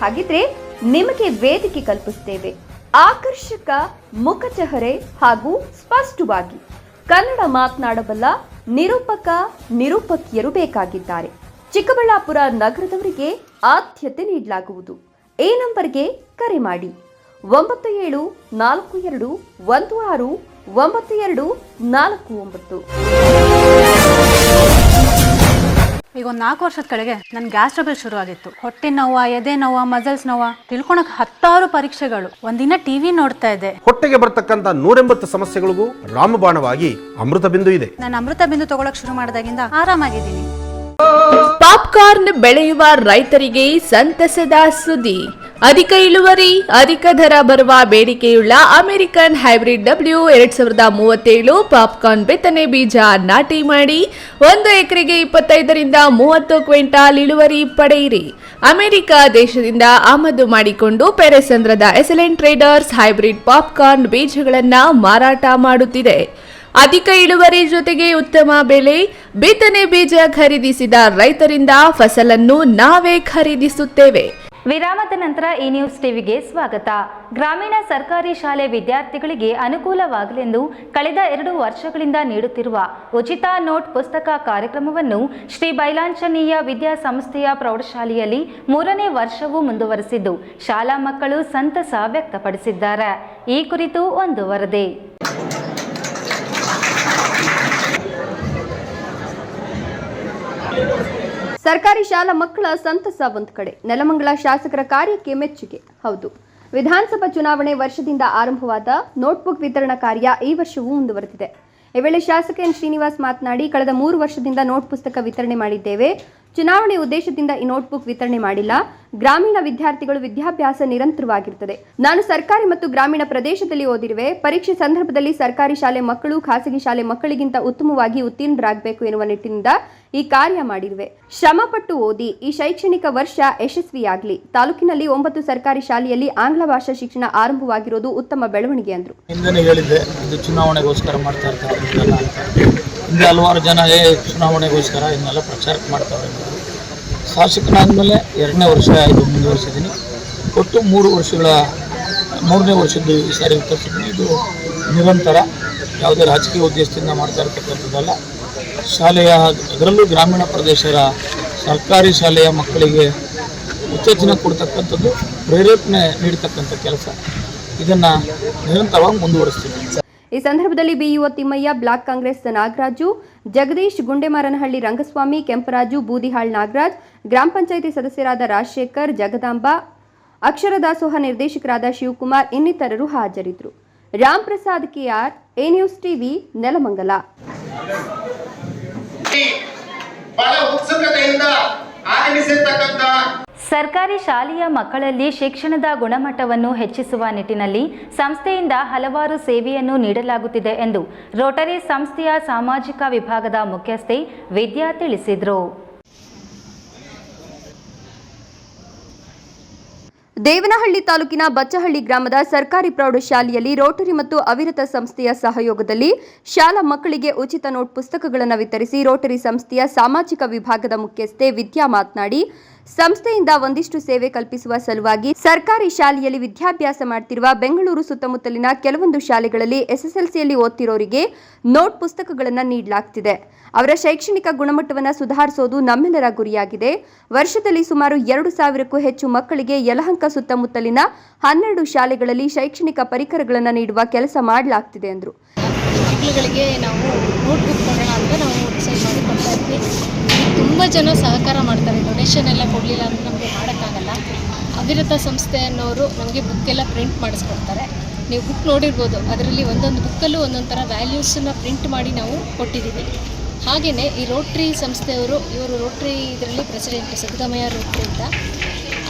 ಹಾಗಿದ್ರೆ ನಿಮಗೆ ವೇದಿಕೆ ಕಲ್ಪಿಸ್ತೇವೆ. ಆಕರ್ಷಕ ಮುಖಚಹರೆ ಹಾಗೂ ಸ್ಪಷ್ಟವಾಗಿ ಕನ್ನಡ ಮಾತನಾಡಬಲ್ಲ ನಿರೂಪಕ, ನಿರೂಪಕಿಯರು ಬೇಕಾಗಿದ್ದಾರೆ. ಚಿಕ್ಕಬಳ್ಳಾಪುರ ನಗರದವರಿಗೆ ಆದ್ಯತೆ ನೀಡಲಾಗುವುದು. ಈ ನಂಬರ್ಗೆ ಕರೆ ಮಾಡಿ. ಒಂಬತ್ತು ಏಳು ನಾಲ್ಕು ಎರಡು ಒಂದು ಆರು ಒಂಬತ್ತು ಎರಡು ನಾಲ್ಕು ಒಂಬತ್ತು. ಈಗ ಒಂದು ನಾಲ್ಕು ವರ್ಷದ ಕೆಳಗೆ ನನ್ ಗ್ಯಾಸ್ ಟ್ರಬಲ್ ಶುರು ಆಗಿತ್ತು. ಹೊಟ್ಟೆ ನೋವ ಎದೆ ನೋವ ಮಸಲ್ಸ್ ನೋವ ತಿಳ್ಕೊಳಕ್ ಹತ್ತಾರು ಪರೀಕ್ಷೆಗಳು. ಒಂದಿನ ಟಿವಿ ನೋಡ್ತಾ ಇದ್ದೆ. ಹೊಟ್ಟೆಗೆ ಬರ್ತಕ್ಕಂತ ನೂರೆಂಬತ್ತು ಸಮಸ್ಯೆಗಳಿಗೂ ರಾಮಬಾಣವಾಗಿ ಅಮೃತ ಬಿಂದು ಇದೆ. ನಾನು ಅಮೃತ ಬಿಂದು ತಗೊಳಕ್ ಶುರು ಮಾಡಿದಾಗಿಂದ ಆರಾಮಾಗಿದ್ದೀನಿ. ಪಾಪ್ಕಾರ್ನ್ ಬೆಳೆಯುವ ರೈತರಿಗೆ ಸಂತಸದ ಸುದ್ದಿ. ಅಧಿಕ ಇಳುವರಿ, ಅಧಿಕ ದರ ಬರುವ ಬೇಡಿಕೆಯುಳ್ಳ ಅಮೆರಿಕನ್ ಹೈಬ್ರಿಡ್ ಡಬ್ಲ್ಯೂ ಎರಡ್ ಸಾವಿರದ ಮೂವತ್ತೇಳು ಪಾಪ್ಕಾರ್ನ್ ಬಿತ್ತನೆ ಬೀಜ ನಾಟಿ ಮಾಡಿ ಒಂದು ಎಕರೆಗೆ ಇಪ್ಪತ್ತೈದರಿಂದ ಮೂವತ್ತು ಕ್ವಿಂಟಾಲ್ ಇಳುವರಿ ಪಡೆಯಿರಿ. ಅಮೆರಿಕ ದೇಶದಿಂದ ಆಮದು ಮಾಡಿಕೊಂಡು ಪೆರೆಸಂದ್ರದ ಎಸಲೆಂಟ್ ಟ್ರೇಡರ್ಸ್ ಹೈಬ್ರಿಡ್ ಪಾಪ್ಕಾರ್ನ್ ಬೀಜಗಳನ್ನು ಮಾರಾಟ ಮಾಡುತ್ತಿದೆ. ಅಧಿಕ ಇಳುವರಿ ಜೊತೆಗೆ ಉತ್ತಮ ಬೆಲೆ ಬಿತ್ತನೆ ಬೀಜ ಖರೀದಿಸಿದ ರೈತರಿಂದ ಫಸಲನ್ನು ನಾವೇ ಖರೀದಿಸುತ್ತೇವೆ. ವಿರಾಮದ ನಂತರ ಈ ನ್ಯೂಸ್ ಟಿವಿಗೆ ಸ್ವಾಗತ. ಗ್ರಾಮೀಣ ಸರ್ಕಾರಿ ಶಾಲೆ ವಿದ್ಯಾರ್ಥಿಗಳಿಗೆ ಅನುಕೂಲವಾಗಲೆಂದು ಕಳೆದ ಎರಡು ವರ್ಷಗಳಿಂದ ನೀಡುತ್ತಿರುವ ಉಚಿತ ನೋಟ್ ಪುಸ್ತಕ ಕಾರ್ಯಕ್ರಮವನ್ನು ಶ್ರೀ ಬೈಲಾಂಚನೀಯ ವಿದ್ಯಾಸಂಸ್ಥೆಯ ಪ್ರೌಢಶಾಲೆಯಲ್ಲಿ ಮೂರನೇ ವರ್ಷವೂ ಮುಂದುವರೆಸಿದ್ದು, ಶಾಲಾ ಮಕ್ಕಳು ಸಂತಸ ವ್ಯಕ್ತಪಡಿಸಿದ್ದಾರೆ. ಈ ಕುರಿತು ಒಂದು ವರದಿ. ಸರ್ಕಾರಿ ಶಾಲಾ ಮಕ್ಕಳ ಸಂತಸ ಒಂದು ಕಡೆ. ನೆಲಮಂಗಲ ಶಾಸಕರ ಕಾರ್ಯಕ್ಕೆ ಮೆಚ್ಚುಗೆ. ಹೌದು. ವಿಧಾನಸಭಾ ಚುನಾವಣೆ ವರ್ಷದಿಂದ ಆರಂಭವಾದ ನೋಟ್ಬುಕ್ ವಿತರಣಾ ಕಾರ್ಯ ಈ ವರ್ಷವೂ ಮುಂದುವರೆದಿದೆ. ಈ ವೇಳೆ ಶಾಸಕ ಎನ್ ಶ್ರೀನಿವಾಸ್ ಮಾತನಾಡಿ, ಕಳೆದ ಮೂರು ವರ್ಷದಿಂದ ನೋಟ್ ಪುಸ್ತಕ ವಿತರಣೆ ಮಾಡಿದ್ದೇವೆ. ಚುನಾವಣೆ ಉದ್ದೇಶದಿಂದ ಈ ನೋಟ್ಬುಕ್ ವಿತರಣೆ ಮಾಡಿಲ್ಲ. ಗ್ರಾಮೀಣ ವಿದ್ಯಾರ್ಥಿಗಳು ವಿದ್ಯಾಭ್ಯಾಸ ನಿರಂತರವಾಗಿರುತ್ತದೆ. ನಾನು ಸರ್ಕಾರಿ ಮತ್ತು ಗ್ರಾಮೀಣ ಪ್ರದೇಶದಲ್ಲಿ ಓದಿರುವೆ. ಪರೀಕ್ಷೆ ಸಂದರ್ಭದಲ್ಲಿ ಸರ್ಕಾರಿ ಶಾಲೆ ಮಕ್ಕಳು, ಖಾಸಗಿ ಶಾಲೆ ಮಕ್ಕಳಿಗಿಂತ ಉತ್ತಮವಾಗಿ ಉತ್ತೀರ್ಣರಾಗಬೇಕು ಎನ್ನುವ ನಿಟ್ಟಿನಿಂದ ಈ ಕಾರ್ಯ ಮಾಡಿರುವೆ. ಶ್ರಮಪಟ್ಟು ಓದಿ ಈ ಶೈಕ್ಷಣಿಕ ವರ್ಷ ಯಶಸ್ವಿಯಾಗಲಿ. ತಾಲೂಕಿನಲ್ಲಿ ಒಂಬತ್ತು ಸರ್ಕಾರಿ ಶಾಲೆಯಲ್ಲಿ ಆಂಗ್ಲ ಭಾಷಾ ಶಿಕ್ಷಣ ಆರಂಭವಾಗಿರೋದು ಉತ್ತಮ ಬೆಳವಣಿಗೆ ಅಂದರು. ಚುನಾವಣೆಗೋಸ್ಕರ ಮಾಡ್ತಾ ಇರ್ತಕ್ಕಂಥದ್ದಲ್ಲ ಹಿಂದೆ ಹಲವಾರು ಜನ ಏ ಚುನಾವಣೆಗೋಸ್ಕರ ಇದನ್ನೆಲ್ಲ ಪ್ರಚಾರಕ್ಕೆ ಶಾಸಕನಾದಮೇಲೆ ಶಾಸಕನಾದ್ಮೇಲೆ ಎರಡನೇ ವರ್ಷ ಇದು ಮುಂದುವರಿಸಿದ್ದೀನಿ. ಒಟ್ಟು ಮೂರು ವರ್ಷಗಳ, ಮೂರನೇ ವರ್ಷದ್ದು ಈ ಸಾರಿ ವಿತರಿಸಿದ್ದೀನಿ ಇದು ನಿರಂತರ, ಯಾವುದೇ ರಾಜಕೀಯ ಉದ್ದೇಶದಿಂದ ಮಾಡ್ತಾ ಇರ್ತಕ್ಕಂಥದ್ದಲ್ಲ. ಶಾಲೆಯ, ಅದರಲ್ಲೂ ಗ್ರಾಮೀಣ ಪ್ರದೇಶದ ಸರ್ಕಾರಿ ಶಾಲೆಯ ಮಕ್ಕಳಿಗೆ ಉತ್ತೇಜನ ಕೊಡ್ತಕ್ಕಂಥದ್ದು, ಪ್ರೇರೇಪಣೆ ನೀಡ್ತಕ್ಕಂಥ ಕೆಲಸ. ಇದನ್ನು ನಿರಂತರವಾಗಿ ಮುಂದುವರಿಸ್ತೀನಿ. ಈ ಸಂದರ್ಭದಲ್ಲಿ ಬಿಇಒ ತಿಮ್ಮಯ್ಯ, ಬ್ಲಾಕ್ ಕಾಂಗ್ರೆಸ್ ನಾಗರಾಜು, ಜಗದೀಶ್ ಗುಂಡೆಮಾರನಹಳ್ಳಿ ರಂಗಸ್ವಾಮಿ, ಕೆಂಪರಾಜು ಬೂದಿಹಾಳ್ ನಾಗರಾಜ್, ಗ್ರಾಮ ಪಂಚಾಯಿತಿ ಸದಸ್ಯರಾದ ರಾಜಶೇಖರ್, ಜಗದಾಂಬ ಅಕ್ಷರ ದಾಸೋಹ ನಿರ್ದೇಶಕರಾದ ಶಿವಕುಮಾರ್ ಇನ್ನಿತರರು ಹಾಜರಿದ್ದರು. Ram Prasad KR, A news TV, Nelamangala. ಬಹಳ ಉತ್ಸುಕತೆಯಿಂದ ಆಗಮಿಸಿರ್ತಕ್ಕಂಥ ಸರ್ಕಾರಿ ಶಾಲೆಯ ಮಕ್ಕಳಲ್ಲಿ ಶಿಕ್ಷಣದ ಗುಣಮಟ್ಟವನ್ನು ಹೆಚ್ಚಿಸುವ ನಿಟ್ಟಿನಲ್ಲಿ ಸಂಸ್ಥೆಯಿಂದ ಹಲವಾರು ಸೇವೆಯನ್ನು ನೀಡಲಾಗುತ್ತಿದೆ ಎಂದು ರೋಟರಿ ಸಂಸ್ಥೆಯ ಸಾಮಾಜಿಕ ವಿಭಾಗದ ಮುಖ್ಯಸ್ಥೆ ವಿದ್ಯಾ ತಿಳಿಸಿದರು. ದೇವನಹಳ್ಳಿ ತಾಲೂಕಿನ ಬಚ್ಚಹಳ್ಳಿ ಗ್ರಾಮದ ಸರ್ಕಾರಿ ಪ್ರೌಢಶಾಲೆಯಲ್ಲಿ ರೋಟರಿ ಮತ್ತು ಅವಿರತ ಸಂಸ್ಥೆಯ ಸಹಯೋಗದಲ್ಲಿ ಶಾಲಾ ಮಕ್ಕಳಿಗೆ ಉಚಿತ ನೋಟ್ ಪುಸ್ತಕಗಳನ್ನು ವಿತರಿಸಿ ರೋಟರಿ ಸಂಸ್ಥೆಯ ಸಾಮಾಜಿಕ ವಿಭಾಗದ ಮುಖ್ಯಸ್ಥೆ ವಿದ್ಯಾ ಮಾತನಾಡಿ ಸಂಸ್ಥೆಯಿಂದ ಒಂದಿಷ್ಟು ಸೇವೆ ಕಲ್ಪಿಸುವ ಸಲುವಾಗಿ ಸರ್ಕಾರಿ ಶಾಲೆಯಲ್ಲಿ ವಿದ್ಯಾಭ್ಯಾಸ ಮಾಡ್ತಿರುವ ಬೆಂಗಳೂರು ಸುತ್ತಮುತ್ತಲಿನ ಕೆಲವೊಂದು ಶಾಲೆಗಳಲ್ಲಿ ಎಸ್ಎಸ್ಎಲ್ಸಿಯಲ್ಲಿ ಓದ್ತಿರೋರಿಗೆ ನೋಟ್ ಪುಸ್ತಕಗಳನ್ನು ನೀಡಲಾಗ್ತಿದೆ. ಅವರ ಶೈಕ್ಷಣಿಕ ಗುಣಮಟ್ಟವನ್ನು ಸುಧಾರಿಸೋದು ನಮ್ಮೆಲ್ಲರ ಗುರಿಯಾಗಿದೆ. ವರ್ಷದಲ್ಲಿ ಸುಮಾರು ಎರಡು ಸಾವಿರಕ್ಕೂ ಹೆಚ್ಚು ಮಕ್ಕಳಿಗೆ ಯಲಹಂಕ ಸುತ್ತಮುತ್ತಲಿನ ಹನ್ನೆರಡು ಶಾಲೆಗಳಲ್ಲಿ ಶೈಕ್ಷಣಿಕ ಪರಿಕರಗಳನ್ನು ನೀಡುವ ಕೆಲಸ ಮಾಡಲಾಗ್ತಿದೆ ಎಂದರು ಮಕ್ಕಳುಗಳಿಗೆ ನಾವು ನೋಟ್ಬುಕ್ ಕೊಡೋಣ ನಾವು ಡಿಸೈಡ್ ಮಾಡಿ ಕೊಡ್ತಾ ಜನ ಸಹಕಾರ ಮಾಡ್ತಾರೆ ಡೊನೇಷನ್ ಎಲ್ಲ ಕೊಡಲಿಲ್ಲ ಅಂದರೆ ನಮಗೆ ಮಾಡೋಕ್ಕಾಗಲ್ಲ. ಅವಿರತ ಸಂಸ್ಥೆ ಅನ್ನೋರು ನಮಗೆ ಬುಕ್ ಎಲ್ಲ ಪ್ರಿಂಟ್ ಮಾಡಿಸ್ಕೊಡ್ತಾರೆ. ನೀವು ಬುಕ್ ನೋಡಿರ್ಬೋದು, ಅದರಲ್ಲಿ ಒಂದೊಂದು ಬುಕ್ಕಲ್ಲೂ ಒಂದೊಂದು ಥರ ವ್ಯಾಲ್ಯೂಸನ್ನು ಪ್ರಿಂಟ್ ಮಾಡಿ ನಾವು ಕೊಟ್ಟಿದ್ದೀವಿ. ಹಾಗೆಯೇ ಈ ರೋಟ್ರಿ ಸಂಸ್ಥೆಯವರು, ಇವರು ರೋಟ್ರಿ ಇದರಲ್ಲಿ ಪ್ರೆಸಿಡೆಂಟ್ ಸಿದ್ದರಾಮಯ್ಯ ರೋಟ್ರಿ ಅಂತ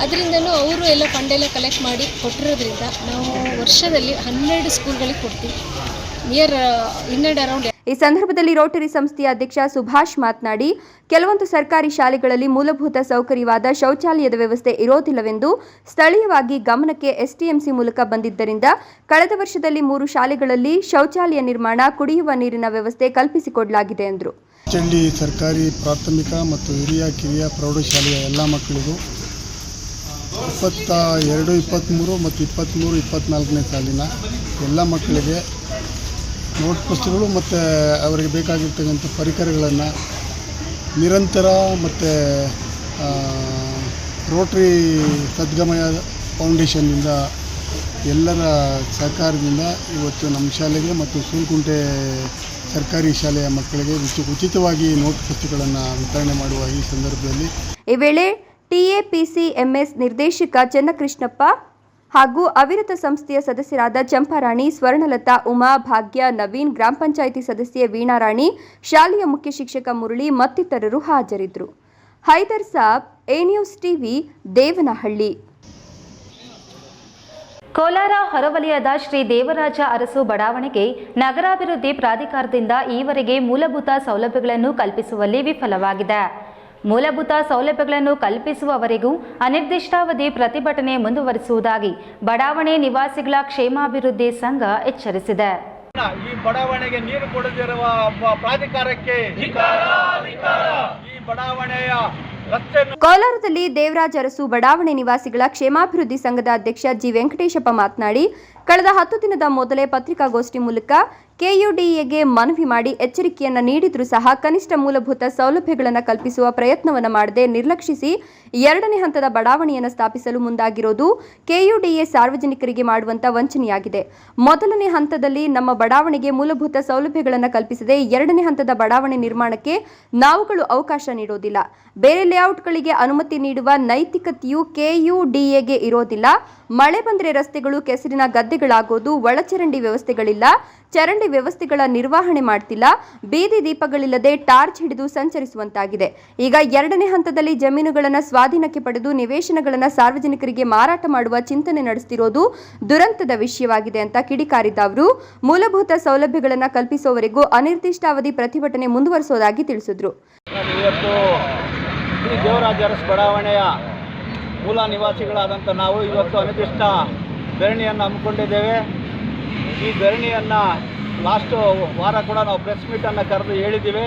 ಅದರಿಂದಲೂ ಅವರು ಎಲ್ಲ ಫಂಡೆಲ್ಲ ಕಲೆಕ್ಟ್ ಮಾಡಿ ಕೊಟ್ಟಿರೋದ್ರಿಂದ ನಾವು ವರ್ಷದಲ್ಲಿ ಹನ್ನೆರಡು ಸ್ಕೂಲ್ಗಳಿಗೆ ಕೊಡ್ತೀವಿ. ನಿಯರ್ ಇನ್ ಅರೌಂಡ್ ಈ ಸಂದರ್ಭದಲ್ಲಿ ರೋಟರಿ ಸಂಸ್ಥೆಯ ಅಧ್ಯಕ್ಷ ಸುಭಾಷ್ ಮಾತನಾಡಿ, ಕೆಲವೊಂದು ಸರ್ಕಾರಿ ಶಾಲೆಗಳಲ್ಲಿ ಮೂಲಭೂತ ಸೌಕರ್ಯವಾದ ಶೌಚಾಲಯದ ವ್ಯವಸ್ಥೆ ಇರೋದಿಲ್ಲವೆಂದು ಸ್ಥಳೀಯವಾಗಿ ಗಮನಕ್ಕೆ ಎಸ್ಟಿಎಂಸಿ ಮೂಲಕ ಬಂದಿದ್ದರಿಂದ ಕಳೆದ ವರ್ಷದಲ್ಲಿ ಮೂರು ಶಾಲೆಗಳಲ್ಲಿ ಶೌಚಾಲಯ ನಿರ್ಮಾಣ, ಕುಡಿಯುವ ನೀರಿನ ವ್ಯವಸ್ಥೆ ಕಲ್ಪಿಸಿಕೊಡಲಾಗಿದೆ ಎಂದರು. ಚಳ್ಳಿ ಸರ್ಕಾರಿ ಪ್ರಾಥಮಿಕ ಮತ್ತು ಹಿರಿಯ ಕಿರಿಯ ಪ್ರೌಢಶಾಲೆಯ ಎಲ್ಲ ಮಕ್ಕಳಿಗೂ ಇಪ್ಪತ್ತ ಎರಡು ಇಪ್ಪತ್ತ್ಮೂರು ಮತ್ತು ಇಪ್ಪತ್ತ್ಮೂರು ಇಪ್ಪತ್ತ್ನಾಲ್ಕನೇ ಸಾಲಿನ ಎಲ್ಲ ಮಕ್ಕಳಿಗೆ ನೋಟ್ ಪುಸ್ತಕಗಳು ಮತ್ತು ಅವರಿಗೆ ಬೇಕಾಗಿರ್ತಕ್ಕಂಥ ಪರಿಕರಗಳನ್ನು ನಿರಂತರ ಮತ್ತು ರೋಟ್ರಿ ಸದ್ಗಮಯ ಫೌಂಡೇಶನ್ನಿಂದ ಎಲ್ಲರ ಸಹಕಾರದಿಂದ ಇವತ್ತು ನಮ್ಮ ಶಾಲೆಗೆ ಮತ್ತು ಸೂಲ್ಕುಂಟೆ ಸರ್ಕಾರಿ ಶಾಲೆಯ ಮಕ್ಕಳಿಗೆ ಉಚಿ ಉಚಿತವಾಗಿ ನೋಟ್ ಪುಸ್ತಕಗಳನ್ನು ವಿತರಣೆ ಮಾಡುವ ಈ ಸಂದರ್ಭದಲ್ಲಿ ಈ ವೇಳೆ ಟಿಎಪಿಸಿಎಂಎಸ್ ನಿರ್ದೇಶಕ ಚನ್ನಕೃಷ್ಣಪ್ಪ ಹಾಗೂ ಅವಿರತ ಸಂಸ್ಥೆಯ ಸದಸ್ಯರಾದ ಚಂಪಾರಾಣಿ, ಸ್ವರ್ಣಲತಾ, ಉಮಾ, ಭಾಗ್ಯ, ನವೀನ್, ಗ್ರಾಮ ಪಂಚಾಯಿತಿ ಸದಸ್ಯೆ ವೀಣಾರಾಣಿ ಶಾಲೆಯ ಮುಖ್ಯ ಶಿಕ್ಷಕ ಮುರಳಿ ಮತ್ತಿತರರು ಹಾಜರಿದ್ದರು. Haider Sab, A news TV, Devanahalli. Kolar ಹೊರವಲಯದ ಶ್ರೀ ದೇವರಾಜ ಅರಸು ಬಡಾವಣೆಗೆ ನಗರಾಭಿವೃದ್ಧಿ ಪ್ರಾಧಿಕಾರದಿಂದ ಈವರೆಗೆ ಮೂಲಭೂತ ಸೌಲಭ್ಯಗಳನ್ನು ಕಲ್ಪಿಸುವಲ್ಲಿ ವಿಫಲವಾಗಿದೆ. ಮೂಲಭೂತ ಸೌಲಭ್ಯಗಳನ್ನು ಕಲ್ಪಿಸುವವರೆಗೂ ಅನಿರ್ದಿಷ್ಟಾವಧಿ ಪ್ರತಿಭಟನೆ ಮುಂದುವರಿಸುವುದಾಗಿ ಬಡಾವಣೆ ನಿವಾಸಿಗಳ ಕ್ಷೇಮಾಭಿವೃದ್ಧಿ ಸಂಘ ಎಚ್ಚರಿಸಿದೆ. ಈ ಬಡಾವಣೆಗೆ ನೀರು ಕೊಡದಿರುವ ಪ್ರಾಧಿಕಾರಕ್ಕೆ ಈ ಬಡಾವಣೆಯ ಕೋಲಾರದಲ್ಲಿ ದೇವರಾಜ ಅರಸು ಬಡಾವಣೆ ನಿವಾಸಿಗಳ ಕ್ಷೇಮಾಭಿವೃದ್ಧಿ ಸಂಘದ ಅಧ್ಯಕ್ಷ ಜಿ ವೆಂಕಟೇಶಪ್ಪ ಮಾತನಾಡಿ ಕಳೆದ ಹತ್ತು ದಿನದ ಮೊದಲೇ ಪತ್ರಿಕಾಗೋಷ್ಠಿ ಮೂಲಕ ಕೆಯುಡಿಎಗೆ ಮನವಿ ಮಾಡಿ ಎಚ್ಚರಿಕೆಯನ್ನು ನೀಡಿದರೂ ಸಹ ಕನಿಷ್ಠ ಮೂಲಭೂತ ಸೌಲಭ್ಯಗಳನ್ನು ಕಲ್ಪಿಸುವ ಪ್ರಯತ್ನವನ್ನು ಮಾಡದೆ ನಿರ್ಲಕ್ಷಿಸಿ ಎರಡನೇ ಹಂತದ ಬಡಾವಣೆಯನ್ನು ಸ್ಥಾಪಿಸಲು ಮುಂದಾಗಿರೋದು ಕೆಯುಡಿಎ ಸಾರ್ವಜನಿಕರಿಗೆ ಮಾಡುವಂತ ವಂಚನೆಯಾಗಿದೆ. ಮೊದಲನೇ ಹಂತದಲ್ಲಿ ನಮ್ಮ ಬಡಾವಣೆಗೆ ಮೂಲಭೂತ ಸೌಲಭ್ಯಗಳನ್ನು ಕಲ್ಪಿಸದೆ ಎರಡನೇ ಹಂತದ ಬಡಾವಣೆ ನಿರ್ಮಾಣಕ್ಕೆ ನಾವುಗಳು ಅವಕಾಶ ನೀಡೋದಿಲ್ಲ. ಬೇರೆ ಲೇಔಟ್ಗಳಿಗೆ ಅನುಮತಿ ನೀಡುವ ನೈತಿಕತೆಯು ಕೆಯುಡಿಎಗೆ ಇರೋದಿಲ್ಲ. ಮಳೆ ಬಂದರೆ ರಸ್ತೆಗಳು, ಕೆಸರಿನ ಗದ್ದೆಗಳಾಗೋದು, ಒಳಚರಂಡಿ ವ್ಯವಸ್ಥೆಗಳಿಲ್ಲ. ಚರಂಡಿ ವ್ಯವಸ್ಥೆಗಳ ನಿರ್ವಹಣೆ ಮಾಡ್ತಿಲ್ಲ. ಬೀದಿ ದೀಪಗಳಿಲ್ಲದೆ ಟಾರ್ಚ್ ಹಿಡಿದು ಸಂಚರಿಸುವಂತಾಗಿದೆ. ಈಗ ಎರಡನೇ ಹಂತದಲ್ಲಿ ಜಮೀನುಗಳನ್ನು ಸ್ವಾಧೀನಕ್ಕೆ ಪಡೆದು ನಿವೇಶನಗಳನ್ನು ಸಾರ್ವಜನಿಕರಿಗೆ ಮಾರಾಟ ಮಾಡುವ ಚಿಂತನೆ ನಡೆಸುತ್ತಿರುವುದು ದುರಂತದ ವಿಷಯವಾಗಿದೆ ಅಂತ ಕಿಡಿಕಾರಿದ ಅವರು. ಮೂಲಭೂತ ಸೌಲಭ್ಯಗಳನ್ನು ಕಲ್ಪಿಸುವವರೆಗೂ ಅನಿರ್ದಿಷ್ಟಾವಧಿ ಪ್ರತಿಭಟನೆ ಮುಂದುವರಿಸೋದಾಗಿ ತಿಳಿಸಿದರು. ಮೂಲ ನಿವಾಸಿಗಳಾದಂಥ ನಾವು ಇವತ್ತು ಅನಿರ್ದಿಷ್ಟ ಧರಣಿಯನ್ನು ಹಮ್ಮಿಕೊಂಡಿದ್ದೇವೆ. ಈ ಧರಣಿಯನ್ನು ಲಾಸ್ಟ್ ವಾರ ಕೂಡ ನಾವು ಪ್ರೆಸ್ ಮೀಟನ್ನು ಕರೆದು ಹೇಳಿದ್ದೀವಿ.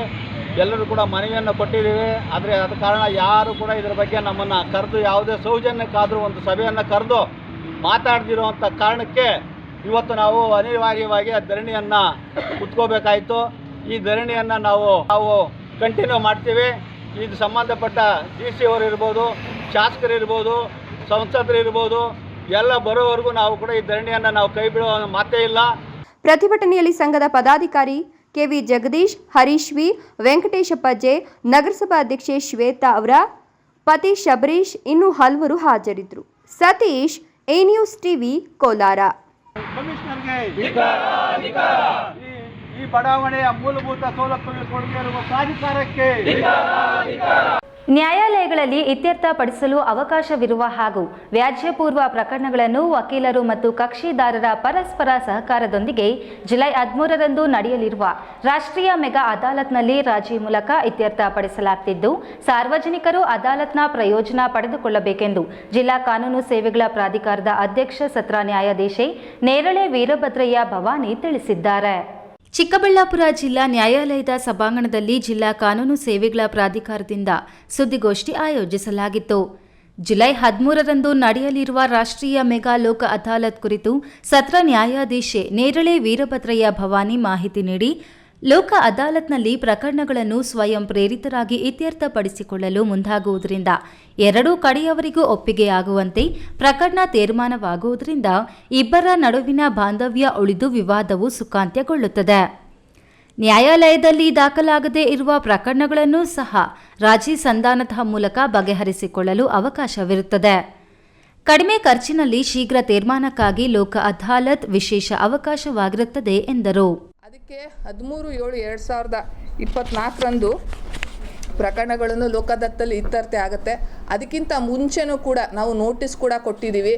ಎಲ್ಲರೂ ಕೂಡ ಮನವಿಯನ್ನು ಕೊಟ್ಟಿದ್ದೀವಿ. ಆದರೆ ಆದ ಕಾರಣ ಯಾರು ಕೂಡ ಇದರ ಬಗ್ಗೆ ನಮ್ಮನ್ನು ಕರೆದು ಯಾವುದೇ ಸೌಜನ್ಯಕ್ಕಾದರೂ ಒಂದು ಸಭೆಯನ್ನು ಕರೆದು ಮಾತಾಡ್ದಿರೋವಂಥ ಕಾರಣಕ್ಕೆ ಇವತ್ತು ನಾವು ಅನಿವಾರ್ಯವಾಗಿ ಆ ಧರಣಿಯನ್ನು ಕುತ್ಕೋಬೇಕಾಯಿತು. ಈ ಧರಣಿಯನ್ನು ನಾವು ನಾವು ಕಂಟಿನ್ಯೂ ಮಾಡ್ತೀವಿ. ಇದು ಸಂಬಂಧಪಟ್ಟ ಡಿ ಸಿ ಅವರು ಇರ್ಬೋದು, ಶಾಸಕರು ಇರ್ಬೋದು, ಸಂಸದರು ಇರ್ಬೋದು ಎಲ್ಲ ಬರೋವರೆಗೂ ನಾವು ಕೂಡ ಈ ಧರಣಿಯನ್ನು ನಾವು ಕೈ ಬಿಡುವ ಮಾತೇ ಇಲ್ಲ. ಪ್ರತಿಭಟನೆಯಲ್ಲಿ ಸಂಘದ ಪದಾಧಿಕಾರಿ KV Jagadish Harish V Venkateshappa J ನಗರಸಭಾ ಅಧ್ಯಕ್ಷೆ ಶ್ವೇತಾ ಅವರ ಪತಿ ಶಬರೀಶ್ ಇನ್ನೂ ಹಲವರು ಹಾಜರಿದ್ದರು. Satish A news TV Kolar. ಈ ಈ ಬಡಾವಣೆಯ ಮೂಲಭೂತ ಸೌಲಭ್ಯಗಳು ಪ್ರಾಧಿಕಾರಕ್ಕೆ ನ್ಯಾಯಾಲಯಗಳಲ್ಲಿ ಇತ್ಯರ್ಥಪಡಿಸಲು ಅವಕಾಶವಿರುವ ಹಾಗೂ ವ್ಯಾಜ್ಯಪೂರ್ವ ಪ್ರಕರಣಗಳನ್ನು ವಕೀಲರು ಮತ್ತು ಕಕ್ಷಿದಾರರ ಪರಸ್ಪರ ಸಹಕಾರದೊಂದಿಗೆ ಜುಲೈ ಹದಿಮೂರರಂದು ನಡೆಯಲಿರುವ ರಾಷ್ಟ್ರೀಯ ಮೆಗಾ ಅದಾಲತ್ನಲ್ಲಿ ರಾಜಿ ಮೂಲಕ ಇತ್ಯರ್ಥಪಡಿಸಲಾಗುತ್ತಿದ್ದು ಸಾರ್ವಜನಿಕರು ಅದಾಲತ್ನ ಪ್ರಯೋಜನ ಪಡೆದುಕೊಳ್ಳಬೇಕೆಂದು ಜಿಲ್ಲಾ ಕಾನೂನು ಸೇವೆಗಳ ಪ್ರಾಧಿಕಾರದ ಅಧ್ಯಕ್ಷ ಸತ್ರ ನ್ಯಾಯಾಧೀಶೆ ನೇರಳೆ ವೀರಭದ್ರಯ್ಯ ಭವಾನಿ ತಿಳಿಸಿದ್ದಾರೆ. ಚಿಕ್ಕಬಳ್ಳಾಪುರ ಜಿಲ್ಲಾ ನ್ಯಾಯಾಲಯದ ಸಭಾಂಗಣದಲ್ಲಿ ಜಿಲ್ಲಾ ಕಾನೂನು ಸೇವೆಗಳ ಪ್ರಾಧಿಕಾರದಿಂದ ಸುದ್ದಿಗೋಷ್ಠಿ ಆಯೋಜಿಸಲಾಗಿತ್ತು. ಜುಲೈ ಹದಿಮೂರರಂದು ನಡೆಯಲಿರುವ ರಾಷ್ಟ್ರೀಯ ಮೆಗಾ ಲೋಕ ಅದಾಲತ್ ಕುರಿತು ಸತ್ರ ನ್ಯಾಯಾಧೀಶೆ ನೇರಳೆ ವೀರಭದ್ರಯ್ಯ ಭವಾನಿ ಮಾಹಿತಿ ನೀಡಿ ಲೋಕ ಅದಾಲತ್ನಲ್ಲಿ ಪ್ರಕರಣಗಳನ್ನು ಸ್ವಯಂ ಪ್ರೇರಿತರಾಗಿ ಇತ್ಯರ್ಥಪಡಿಸಿಕೊಳ್ಳಲು ಮುಂದಾಗುವುದರಿಂದ ಎರಡೂ ಕಡೆಯವರಿಗೂ ಒಪ್ಪಿಗೆಯಾಗುವಂತೆ ಪ್ರಕರಣ ತೀರ್ಮಾನವಾಗುವುದರಿಂದ ಇಬ್ಬರ ನಡುವಿನ ಬಾಂಧವ್ಯ ಉಳಿದು ವಿವಾದವು ಸುಖಾಂತ್ಯಗೊಳ್ಳುತ್ತದೆ. ನ್ಯಾಯಾಲಯದಲ್ಲಿ ದಾಖಲಾಗದೇ ಇರುವ ಪ್ರಕರಣಗಳನ್ನು ಸಹ ರಾಜಿ ಸಂಧಾನದ ಮೂಲಕ ಬಗೆಹರಿಸಿಕೊಳ್ಳಲು ಅವಕಾಶವಿರುತ್ತದೆ. ಕಡಿಮೆ ಖರ್ಚಿನಲ್ಲಿ ಶೀಘ್ರ ತೀರ್ಮಾನಕ್ಕಾಗಿ ಲೋಕ ಅದಾಲತ್ ವಿಶೇಷ ಅವಕಾಶವಾಗಿರುತ್ತದೆ ಎಂದರು. ಅದಕ್ಕೆ ಹದಿಮೂರು ಏಳು ಎರಡು ಸಾವಿರದ ಇಪ್ಪತ್ನಾಲ್ಕರಂದು ಪ್ರಕರಣಗಳನ್ನು ಲೋಕದತ್ತಲ್ಲಿ ಇತ್ಯರ್ಥ ಆಗುತ್ತೆ. ಅದಕ್ಕಿಂತ ಮುಂಚೆನೂ ಕೂಡ ನಾವು ನೋಟಿಸ್ ಕೂಡ ಕೊಟ್ಟಿದ್ದೀವಿ.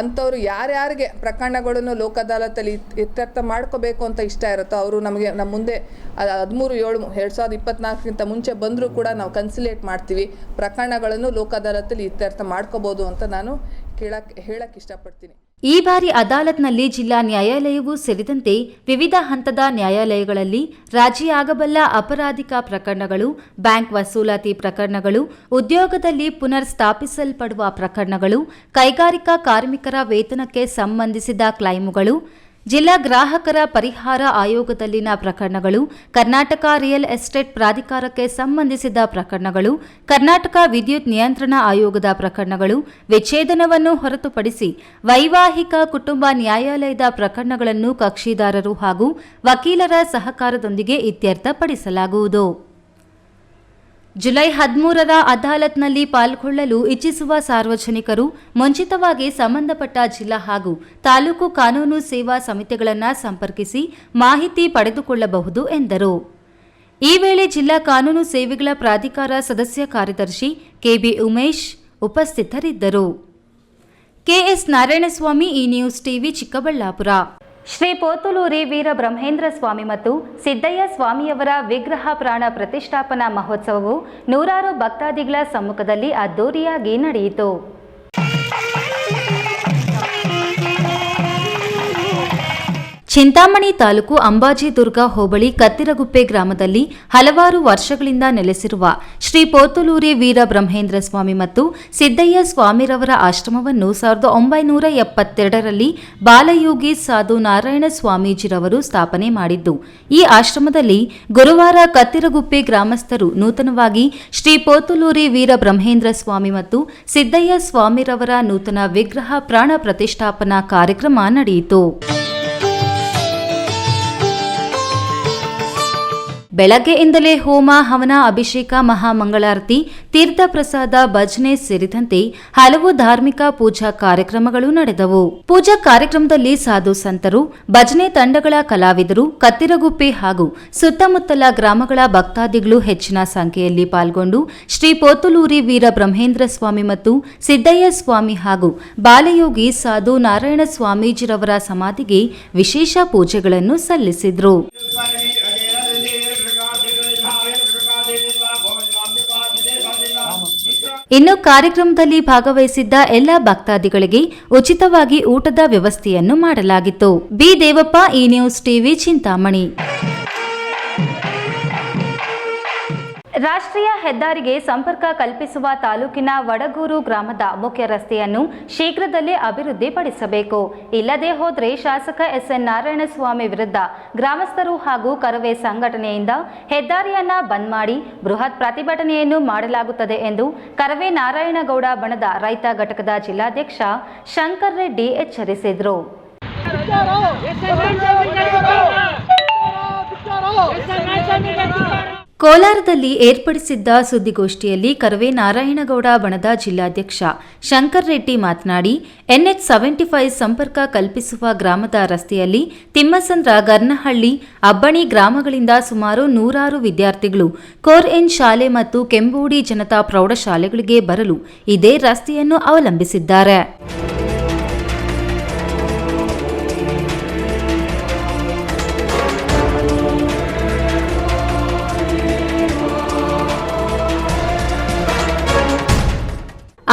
ಅಂಥವ್ರು ಯಾರ್ಯಾರಿಗೆ ಪ್ರಕರಣಗಳನ್ನು ಲೋಕ ಅದಾಲತಲ್ಲಿ ಇತ್ಯರ್ಥ ಮಾಡ್ಕೋಬೇಕು ಅಂತ ಇಷ್ಟ ಇರುತ್ತೋ ಅವರು ನಮಗೆ ನಮ್ಮ ಮುಂದೆ ಹದಿಮೂರು ಏಳು ಎರಡು ಸಾವಿರದ ಇಪ್ಪತ್ನಾಲ್ಕಕ್ಕಿಂತ ಮುಂಚೆ ಬಂದರೂ ಕೂಡ ನಾವು ಕನ್ಸಿಲೇಟ್ ಮಾಡ್ತೀವಿ. ಪ್ರಕರಣಗಳನ್ನು ಲೋಕ ಅದಾಲತಲ್ಲಿ ಇತ್ಯರ್ಥ ಮಾಡ್ಕೋಬೋದು ಅಂತ ನಾನು ಕೇಳಕ್ಕೆ ಹೇಳಕ್ಕೆ ಇಷ್ಟಪಡ್ತೀನಿ. ಈ ಬಾರಿ ಅದಾಲತ್ನಲ್ಲಿ ಜಿಲ್ಲಾ ನ್ಯಾಯಾಲಯವೂ ಸೇರಿದಂತೆ ವಿವಿಧ ಹಂತದ ನ್ಯಾಯಾಲಯಗಳಲ್ಲಿ ರಾಜಿಯಾಗಬಲ್ಲ ಅಪರಾಧಿಕ ಪ್ರಕರಣಗಳು, ಬ್ಯಾಂಕ್ ವಸೂಲಾತಿ ಪ್ರಕರಣಗಳು, ಉದ್ಯೋಗದಲ್ಲಿ ಪುನರ್ ಸ್ಥಾಪಿಸಲ್ಪಡುವ ಪ್ರಕರಣಗಳು, ಕೈಗಾರಿಕಾ ಕಾರ್ಮಿಕರ ವೇತನಕ್ಕೆ ಸಂಬಂಧಿಸಿದ ಕ್ಲೈಮುಗಳು ಜಿಲ್ಲಾ ಗ್ರಾಹಕರ ಪರಿಹಾರ ಆಯೋಗದಲ್ಲಿನ ಪ್ರಕರಣಗಳು, ಕರ್ನಾಟಕ ರಿಯಲ್ ಎಸ್ಟೇಟ್ ಪ್ರಾಧಿಕಾರಕ್ಕೆ ಸಂಬಂಧಿಸಿದ ಪ್ರಕರಣಗಳು, ಕರ್ನಾಟಕ ವಿದ್ಯುತ್ ನಿಯಂತ್ರಣ ಆಯೋಗದ ಪ್ರಕರಣಗಳು, ವಿಚ್ಛೇದನವನ್ನು ಹೊರತುಪಡಿಸಿ ವೈವಾಹಿಕ ಕುಟುಂಬ ನ್ಯಾಯಾಲಯದ ಪ್ರಕರಣಗಳನ್ನು ಕಕ್ಷಿದಾರರು ಹಾಗೂ ವಕೀಲರ ಸಹಕಾರದೊಂದಿಗೆ ಇತ್ಯರ್ಥಪಡಿಸಲಾಗುವುದು. ಜುಲೈ ಹದಿಮೂರರ ಅದಾಲತ್ನಲ್ಲಿ ಪಾಲ್ಗೊಳ್ಳಲು ಇಚ್ಛಿಸುವ ಸಾರ್ವಜನಿಕರು ಮುಂಚಿತವಾಗಿ ಸಂಬಂಧಪಟ್ಟ ಜಿಲ್ಲಾ ಹಾಗೂ ತಾಲೂಕು ಕಾನೂನು ಸೇವಾ ಸಮಿತಿಗಳನ್ನು ಸಂಪರ್ಕಿಸಿ ಮಾಹಿತಿ ಪಡೆದುಕೊಳ್ಳಬಹುದು ಎಂದರು. ಈ ವೇಳೆ ಜಿಲ್ಲಾ ಕಾನೂನು ಸೇವೆಗಳ ಪ್ರಾಧಿಕಾರ ಸದಸ್ಯ ಕಾರ್ಯದರ್ಶಿ ಕೆಬಿ ಉಮೇಶ್ ಉಪಸ್ಥಿತರಿದ್ದರು. ಕೆಎಸ್ ನಾರಾಯಣಸ್ವಾಮಿ ಈ ನ್ಯೂಸ್ ಟಿವಿ ಚಿಕ್ಕಬಳ್ಳಾಪುರ. ಶ್ರೀ ಪೋತುಲೂರಿ ವೀರ ಬ್ರಹ್ಮೇಂದ್ರ ಸ್ವಾಮಿ ಮತ್ತು ಸಿದ್ದಯ್ಯ ಸ್ವಾಮಿಯವರ ವಿಗ್ರಹ ಪ್ರಾಣ ಪ್ರತಿಷ್ಠಾಪನಾ ಮಹೋತ್ಸವವು ನೂರಾರು ಭಕ್ತಾದಿಗಳ ಸಮ್ಮುಖದಲ್ಲಿ ಅದ್ದೂರಿಯಾಗಿ ನಡೆಯಿತು. ಚಿಂತಾಮಣಿ ತಾಲೂಕು ಅಂಬಾಜಿದುರ್ಗ ಹೋಬಳಿ ಕತ್ತಿರಗುಪ್ಪೆ ಗ್ರಾಮದಲ್ಲಿ ಹಲವಾರು ವರ್ಷಗಳಿಂದ ನೆಲೆಸಿರುವ ಶ್ರೀ ಪೋತುಲೂರಿ ವೀರ ಬ್ರಹ್ಮೇಂದ್ರ ಸ್ವಾಮಿ ಮತ್ತು ಸಿದ್ದಯ್ಯ ಸ್ವಾಮಿರವರ ಆಶ್ರಮವನ್ನು ಸಾವಿರದ ಒಂಬೈನೂರ ಎಪ್ಪತ್ತೆರಡರಲ್ಲಿ ಬಾಲಯೋಗಿ ಸಾಧು ನಾರಾಯಣ ಸ್ವಾಮೀಜಿರವರು ಸ್ಥಾಪನೆ ಮಾಡಿದ್ದು. ಈ ಆಶ್ರಮದಲ್ಲಿ ಗುರುವಾರ ಕತ್ತಿರಗುಪ್ಪೆ ಗ್ರಾಮಸ್ಥರು ನೂತನವಾಗಿ ಶ್ರೀ ಪೋತುಲೂರಿ ವೀರ ಬ್ರಹ್ಮೇಂದ್ರ ಸ್ವಾಮಿ ಮತ್ತು ಸಿದ್ದಯ್ಯ ಸ್ವಾಮಿರವರ ನೂತನ ವಿಗ್ರಹ ಪ್ರಾಣ ಪ್ರತಿಷ್ಠಾಪನಾ ಕಾರ್ಯಕ್ರಮ ನಡೆಯಿತು. ಬೆಳಗ್ಗೆಯಿಂದಲೇ ಹೋಮ, ಹವನ, ಅಭಿಷೇಕ, ಮಹಾಮಂಗಳಾರತಿ ತೀರ್ಥ ಪ್ರಸಾದ ಭಜನೆ ಸೇರಿದಂತೆ ಹಲವು ಧಾರ್ಮಿಕ ಪೂಜಾ ಕಾರ್ಯಕ್ರಮಗಳು ನಡೆದವು. ಪೂಜಾ ಕಾರ್ಯಕ್ರಮದಲ್ಲಿ ಸಾಧು ಸಂತರು, ಭಜನೆ ತಂಡಗಳ ಕಲಾವಿದರು, ಕತ್ತಿರಗುಪ್ಪೆ ಹಾಗೂ ಸುತ್ತಮುತ್ತಲ ಗ್ರಾಮಗಳ ಭಕ್ತಾದಿಗಳು ಹೆಚ್ಚಿನ ಸಂಖ್ಯೆಯಲ್ಲಿ ಪಾಲ್ಗೊಂಡು ಶ್ರೀ ಪೋತುಲೂರಿ ವೀರ ಬ್ರಹ್ಮೇಂದ್ರ ಸ್ವಾಮಿ ಮತ್ತು ಸಿದ್ದಯ್ಯ ಸ್ವಾಮಿ ಹಾಗೂ ಬಾಲಯೋಗಿ ಸಾಧು ನಾರಾಯಣ ಸ್ವಾಮೀಜಿರವರ ಸಮಾಧಿಗೆ ವಿಶೇಷ ಪೂಜೆಗಳನ್ನು ಸಲ್ಲಿಸಿದ್ರು. ಇನ್ನು ಕಾರ್ಯಕ್ರಮದಲ್ಲಿ ಭಾಗವಹಿಸಿದ್ದ ಎಲ್ಲ ಭಕ್ತಾದಿಗಳಿಗೆ ಉಚಿತವಾಗಿ ಊಟದ ವ್ಯವಸ್ಥೆಯನ್ನು ಮಾಡಲಾಗಿತ್ತು. ಬಿ. ದೇವಪ್ಪ ಈ ನ್ಯೂಸ್ ಟಿವಿ, ಚಿಂತಾಮಣಿ. ರಾಷ್ಟ್ರೀಯ ಹೆದ್ದಾರಿಗೆ ಸಂಪರ್ಕ ಕಲ್ಪಿಸುವ ತಾಲೂಕಿನ ವಡಗೂರು ಗ್ರಾಮದ ಮುಖ್ಯ ರಸ್ತೆಯನ್ನು ಶೀಘ್ರದಲ್ಲೇ ಅಭಿವೃದ್ಧಿಪಡಿಸಬೇಕು ಇಲ್ಲದೆ ಹೋದರೆ ಶಾಸಕ ಎಸ್ಎನ್ ನಾರಾಯಣಸ್ವಾಮಿ ವಿರುದ್ಧ ಗ್ರಾಮಸ್ಥರು ಹಾಗೂ ಕರವೇ ಸಂಘಟನೆಯಿಂದ ಹೆದ್ದಾರಿಯನ್ನ ಬಂದ್ ಮಾಡಿ ಬೃಹತ್ ಪ್ರತಿಭಟನೆಯನ್ನು ಮಾಡಲಾಗುತ್ತದೆ ಎಂದು ಕರವೇ ನಾರಾಯಣಗೌಡ ಬಣದ ರೈತ ಘಟಕದ ಜಿಲ್ಲಾಧ್ಯಕ್ಷ ಶಂಕರ್ ರೆಡ್ಡಿ ಎಚ್ಚರಿಸಿದರು ಕೋಲಾರದಲ್ಲಿ ಏರ್ಪಡಿಸಿದ್ದ ಸುದ್ದಿಗೋಷ್ಠಿಯಲ್ಲಿ ಕರವೇ ನಾರಾಯಣಗೌಡ, ಬಣದ ಜಿಲ್ಲಾಧ್ಯಕ್ಷ ಶಂಕರ್ ರೆಡ್ಡಿ ಮಾತನಾಡಿ, ಎನ್ಎಚ್ ಸೆವೆಂಟಿ ಫೈವ್ ಸಂಪರ್ಕ ಕಲ್ಪಿಸುವ ಗ್ರಾಮದ ರಸ್ತೆಯಲ್ಲಿ ತಿಮ್ಮಸಂದ್ರ ಗರ್ನಹಳ್ಳಿ, ಅಬ್ಬಣಿ ಗ್ರಾಮಗಳಿಂದ ಸುಮಾರು ನೂರಾರು ವಿದ್ಯಾರ್ಥಿಗಳು ಕೋರ್ ಎನ್ ಶಾಲೆ ಮತ್ತು ಕೆಂಬೋಡಿ ಜನತಾ ಪ್ರೌಢಶಾಲೆಗಳಿಗೆ ಬರಲು ಇದೇ ರಸ್ತೆಯನ್ನು ಅವಲಂಬಿಸಿದ್ದಾರೆ.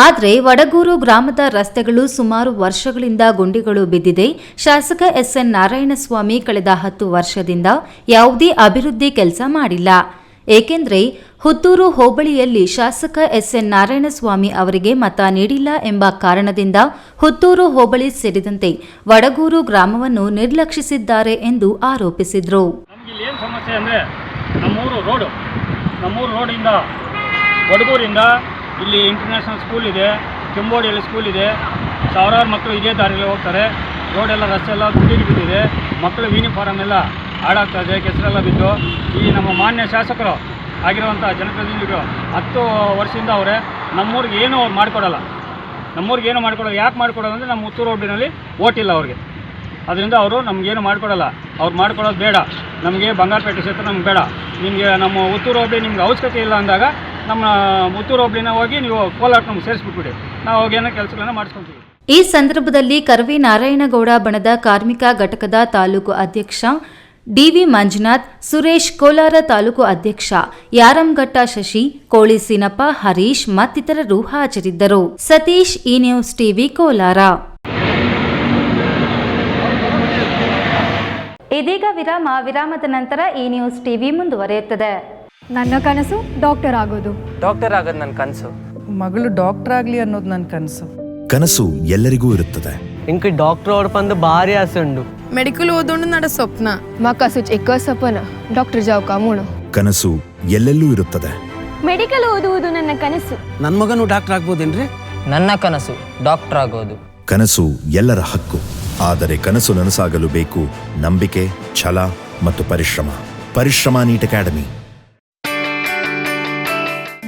ಆದರೆ ವಡಗೂರು ಗ್ರಾಮದ ರಸ್ತೆಗಳು ಸುಮಾರು ವರ್ಷಗಳಿಂದ ಗುಂಡಿಗಳು ಬಿದ್ದಿದೆ. ಶಾಸಕ ಎಸ್ಎನ್ ನಾರಾಯಣಸ್ವಾಮಿ ಕಳೆದ ಹತ್ತು ವರ್ಷದಿಂದ ಯಾವುದೇ ಅಭಿವೃದ್ಧಿ ಕೆಲಸ ಮಾಡಿಲ್ಲ. ಏಕೆಂದರೆ ಹುತ್ತೂರು ಹೋಬಳಿಯಲ್ಲಿ ಶಾಸಕ ಎಸ್ಎನ್ ನಾರಾಯಣಸ್ವಾಮಿ ಅವರಿಗೆ ಮತ ನೀಡಿಲ್ಲ ಎಂಬ ಕಾರಣದಿಂದ ಹುತ್ತೂರು ಹೋಬಳಿ ಸೇರಿದಂತೆ ವಡಗೂರು ಗ್ರಾಮವನ್ನು ನಿರ್ಲಕ್ಷಿಸಿದ್ದಾರೆ ಎಂದು ಆರೋಪಿಸಿದರು. ನಮ್ಮೂರು ರೋಡ್, ನಮ್ಮೂರು ರೋಡಿಂದ, ವಡಗೂರಿಂದ ಇಲ್ಲಿ ಇಂಟರ್ನ್ಯಾಷನಲ್ ಸ್ಕೂಲ್ ಇದೆ, ಕೆಂಬೋಡಿಯಲ್ಲಿ ಸ್ಕೂಲ್ ಇದೆ. ಸಾವಿರಾರು ಮಕ್ಕಳು ಇದೇ ದಾರಿಯಲ್ಲಿ ಹೋಗ್ತಾರೆ. ರೋಡೆಲ್ಲ ರಸ್ತೆ ಎಲ್ಲ ಗುಡ್ಡಿಗೆ ಬಿದ್ದಿದೆ. ಮಕ್ಕಳು ಯೂನಿಫಾರ್ಮ್ ಎಲ್ಲ ಹಾಳಾಗ್ತಾ ಇದೆ, ಕೆಸರೆಲ್ಲ ಬಿದ್ದು. ಈ ನಮ್ಮ ಮಾನ್ಯ ಶಾಸಕರು ಆಗಿರುವಂಥ ಜನಪ್ರತಿನಿಧಿಗಳು ಹತ್ತು ವರ್ಷದಿಂದ ಅವರೇ, ನಮ್ಮೂರಿಗೆ ಏನೂ ಮಾಡಿಕೊಡಲ್ಲ. ನಮ್ಮೂರಿಗೆ ಏನು ಮಾಡಿಕೊಡೋದು ಯಾಕೆ ಮಾಡಿಕೊಡೋದು ಅಂದರೆ ನಮ್ಮ ಮುತ್ತೂರು ರೋಡಿನಲ್ಲಿ ಓಟಿಲ್ಲ ಅವ್ರಿಗೆ. ಅದರಿಂದ ಅವರು ನಮಗೇನು ಮಾಡಿಕೊಡಲ್ಲ. ಅವ್ರು ಮಾಡ್ಕೊಡೋದು ಬೇಡ. ನಮಗೆ ಬಂಗಾರಪೇಟೆ ಕ್ಷೇತ್ರ ನಮ್ಗೆ ಬೇಡ. ನಿಮಗೆ ನಮ್ಮ ಉತ್ತೂರು ಹೋಬಳಿ ನಿಮ್ಗೆ ಅವಶ್ಯಕತೆ ಇಲ್ಲ ಅಂದಾಗ ನಮ್ಮ ಉತ್ತೂರು ಹೋಬಳಿನ ಹೋಗಿ ನೀವು ಕೋಲಾರ ನಮ್ಗೆ ಸೇರಿಸ್ಬಿಟ್ಬಿಡಿ. ನಾವು ಹೋಗಿ ಏನೋ ಕೆಲಸಗಳನ್ನ ಮಾಡಿಸ್ಕೊತೀವಿ. ಈ ಸಂದರ್ಭದಲ್ಲಿ ಕರ್ವಿ ನಾರಾಯಣಗೌಡ ಬಣದ ಕಾರ್ಮಿಕ ಘಟಕದ ತಾಲೂಕು ಅಧ್ಯಕ್ಷ ಡಿವಿ ಮಂಜುನಾಥ್, ಸುರೇಶ್ ಕೋಲಾರ ತಾಲೂಕು ಅಧ್ಯಕ್ಷ ಯಾರಂಘಟ್ಟ ಶಶಿ, ಕೋಳಿ ಸೀನಪ್ಪ, ಹರೀಶ್ ಮತ್ತಿತರರು ಹಾಜರಿದ್ದರು. ಸತೀಶ್ ಈ ನ್ಯೂಸ್ ಟಿವಿ ಕೋಲಾರ. ಇದೀಗ ವಿರಾಮ ವಿರಾಮದ ನಂತರ ಈ ನ್ಯೂಸ್ ಟಿವಿ ಮುಂದುವರಿಯುತ್ತದೆ. ನನ್ನ ಕನಸು ಡಾಕ್ಟರ್ ಆಗೋದು. ಡಾಕ್ಟರ್ ಆಗೋದು ನನ್ನ ಕನಸು. ಮಗಳು ಡಾಕ್ಟರ್ ಆಗಲಿ ಅನ್ನೋದು ನನ್ನ ಕನಸು. ಕನಸು ಎಲ್ಲರಿಗೂ ಇರುತ್ತದೆ. ಇಂಕ ಡಾಕ್ಟರ್ ಬಂದು ಭಾರಿ ಆಸೆ ಉಂಡು. ಮೆಡಿಕಲ್ ಓದೋಣ ನಡ ಸ್ವಪ್ನ. ಮಕ್ಕಸುಚ್ ಎಕ್ಕ ಸಪನ ಡಾಕ್ಟರ್ ಜಾವ್ ಮೂಣ ಕನಸು ಎಲ್ಲೆಲ್ಲೂ ಇರುತ್ತದೆ. ಮೆಡಿಕಲ್ ಓದುವುದು ನನ್ನ ಕನಸು. ನನ್ನ ಮಗನು ಡಾಕ್ಟರ್ ಆಗ್ಬೋದೇನ್ರಿ? ನನ್ನ ಕನಸು ಡಾಕ್ಟರ್ ಆಗೋದು. ಕನಸು ಎಲ್ಲರ ಹಕ್ಕು. ಆದರೆ ಕನಸು ನನಸಾಗಲು ಬೇಕು ನಂಬಿಕೆ ಛಲ ಮತ್ತು ಪರಿಶ್ರಮ. ಪರಿಶ್ರಮ ನೀಟ್ ಅಕಾಡೆಮಿ.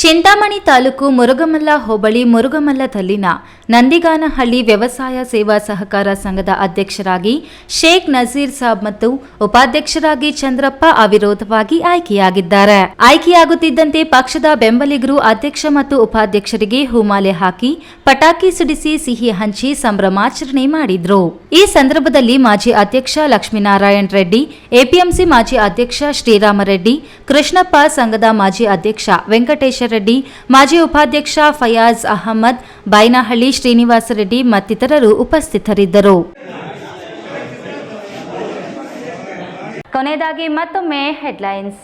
ಚಿಂತಾಮಣಿ ತಾಲೂಕು ಮುರುಗಮಲ್ಲ ಹೋಬಳಿ ಮುರುಗಮಲ್ಲದಲ್ಲಿನ ನಂದಿಗಾನಹಳ್ಳಿ ವ್ಯವಸಾಯ ಸೇವಾ ಸಹಕಾರ ಸಂಘದ ಅಧ್ಯಕ್ಷರಾಗಿ ಶೇಖ್ ನಜೀರ್ ಸಾಬ್ ಮತ್ತು ಉಪಾಧ್ಯಕ್ಷರಾಗಿ ಚಂದ್ರಪ್ಪ ಅವಿರೋಧವಾಗಿ ಆಯ್ಕೆಯಾಗಿದ್ದಾರೆ. ಆಯ್ಕೆಯಾಗುತ್ತಿದ್ದಂತೆ ಪಕ್ಷದ ಬೆಂಬಲಿಗರು ಅಧ್ಯಕ್ಷ ಮತ್ತು ಉಪಾಧ್ಯಕ್ಷರಿಗೆ ಹೂಮಾಲೆ ಹಾಕಿ ಪಟಾಕಿ ಸಿಡಿಸಿ ಸಿಹಿ ಹಂಚಿ ಸಂಭ್ರಮಾಚರಣೆ ಮಾಡಿದ್ರು. ಈ ಸಂದರ್ಭದಲ್ಲಿ ಮಾಜಿ ಅಧ್ಯಕ್ಷ ಲಕ್ಷ್ಮೀನಾರಾಯಣ ರೆಡ್ಡಿ, ಎಪಿಎಂಸಿ ಮಾಜಿ ಅಧ್ಯಕ್ಷ ಶ್ರೀರಾಮರೆಡ್ಡಿ, ಕೃಷ್ಣಪ್ಪ ಸಂಘದ ಮಾಜಿ ಅಧ್ಯಕ್ಷ ವೆಂಕಟೇಶ ರೆಡ್ಡಿ ಮಾಜಿ ಉಪಾಧ್ಯಕ್ಷ ಫಯಾಜ್ ಅಹಮದ್ ಬೈನಹಳ್ಳಿ ಶ್ರೀನಿವಾಸ ರೆಡ್ಡಿ ಮತ್ತಿತರರು ಉಪಸ್ಥಿತರಿದ್ದರು. ಕೊನೆಯದಾಗಿ ಮತ್ತೊಮ್ಮೆ ಹೆಡ್ಲೈನ್ಸ್.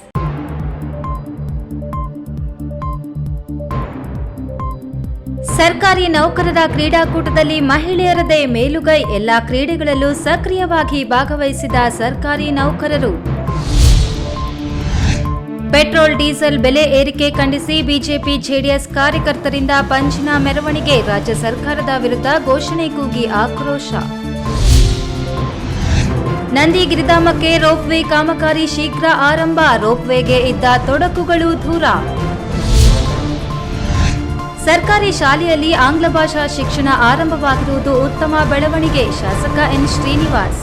ಸರ್ಕಾರಿ ನೌಕರರ ಕ್ರೀಡಾಕೂಟದಲ್ಲಿ ಮಹಿಳೆಯರದೇ ಮೇಲುಗೈ, ಎಲ್ಲಾ ಕ್ರೀಡೆಗಳಲ್ಲೂ ಸಕ್ರಿಯವಾಗಿ ಭಾಗವಹಿಸಿದ ಸರ್ಕಾರಿ ನೌಕರರು. ಪೆಟ್ರೋಲ್, ಡೀಸೆಲ್ ಬೆಲೆ ಏರಿಕೆ ಖಂಡಿಸಿ ಬಿಜೆಪಿ, ಜೆಡಿಎಸ್ ಕಾರ್ಯಕರ್ತರಿಂದ ಪಂಚಿನ ಮೆರವಣಿಗೆ, ರಾಜ್ಯ ಸರ್ಕಾರದ ವಿರುದ್ಧ ಘೋಷಣೆ ಕೂಗಿ ಆಕ್ರೋಶ. ನಂದಿ ಗಿರಿಧಾಮಕ್ಕೆ ರೋಪ್ವೇ ಕಾಮಗಾರಿ ಶೀಘ್ರ ಆರಂಭ, ರೋಪ್ವೇಗೆ ಇದ್ದ ತೊಡಕುಗಳು ದೂರ. ಸರ್ಕಾರಿ ಶಾಲೆಯಲ್ಲಿ ಆಂಗ್ಲ ಭಾಷಾ ಶಿಕ್ಷಣ ಆರಂಭವಾಗಿರುವುದು ಉತ್ತಮ ಬೆಳವಣಿಗೆ, ಶಾಸಕ ಎನ್ ಶ್ರೀನಿವಾಸ್.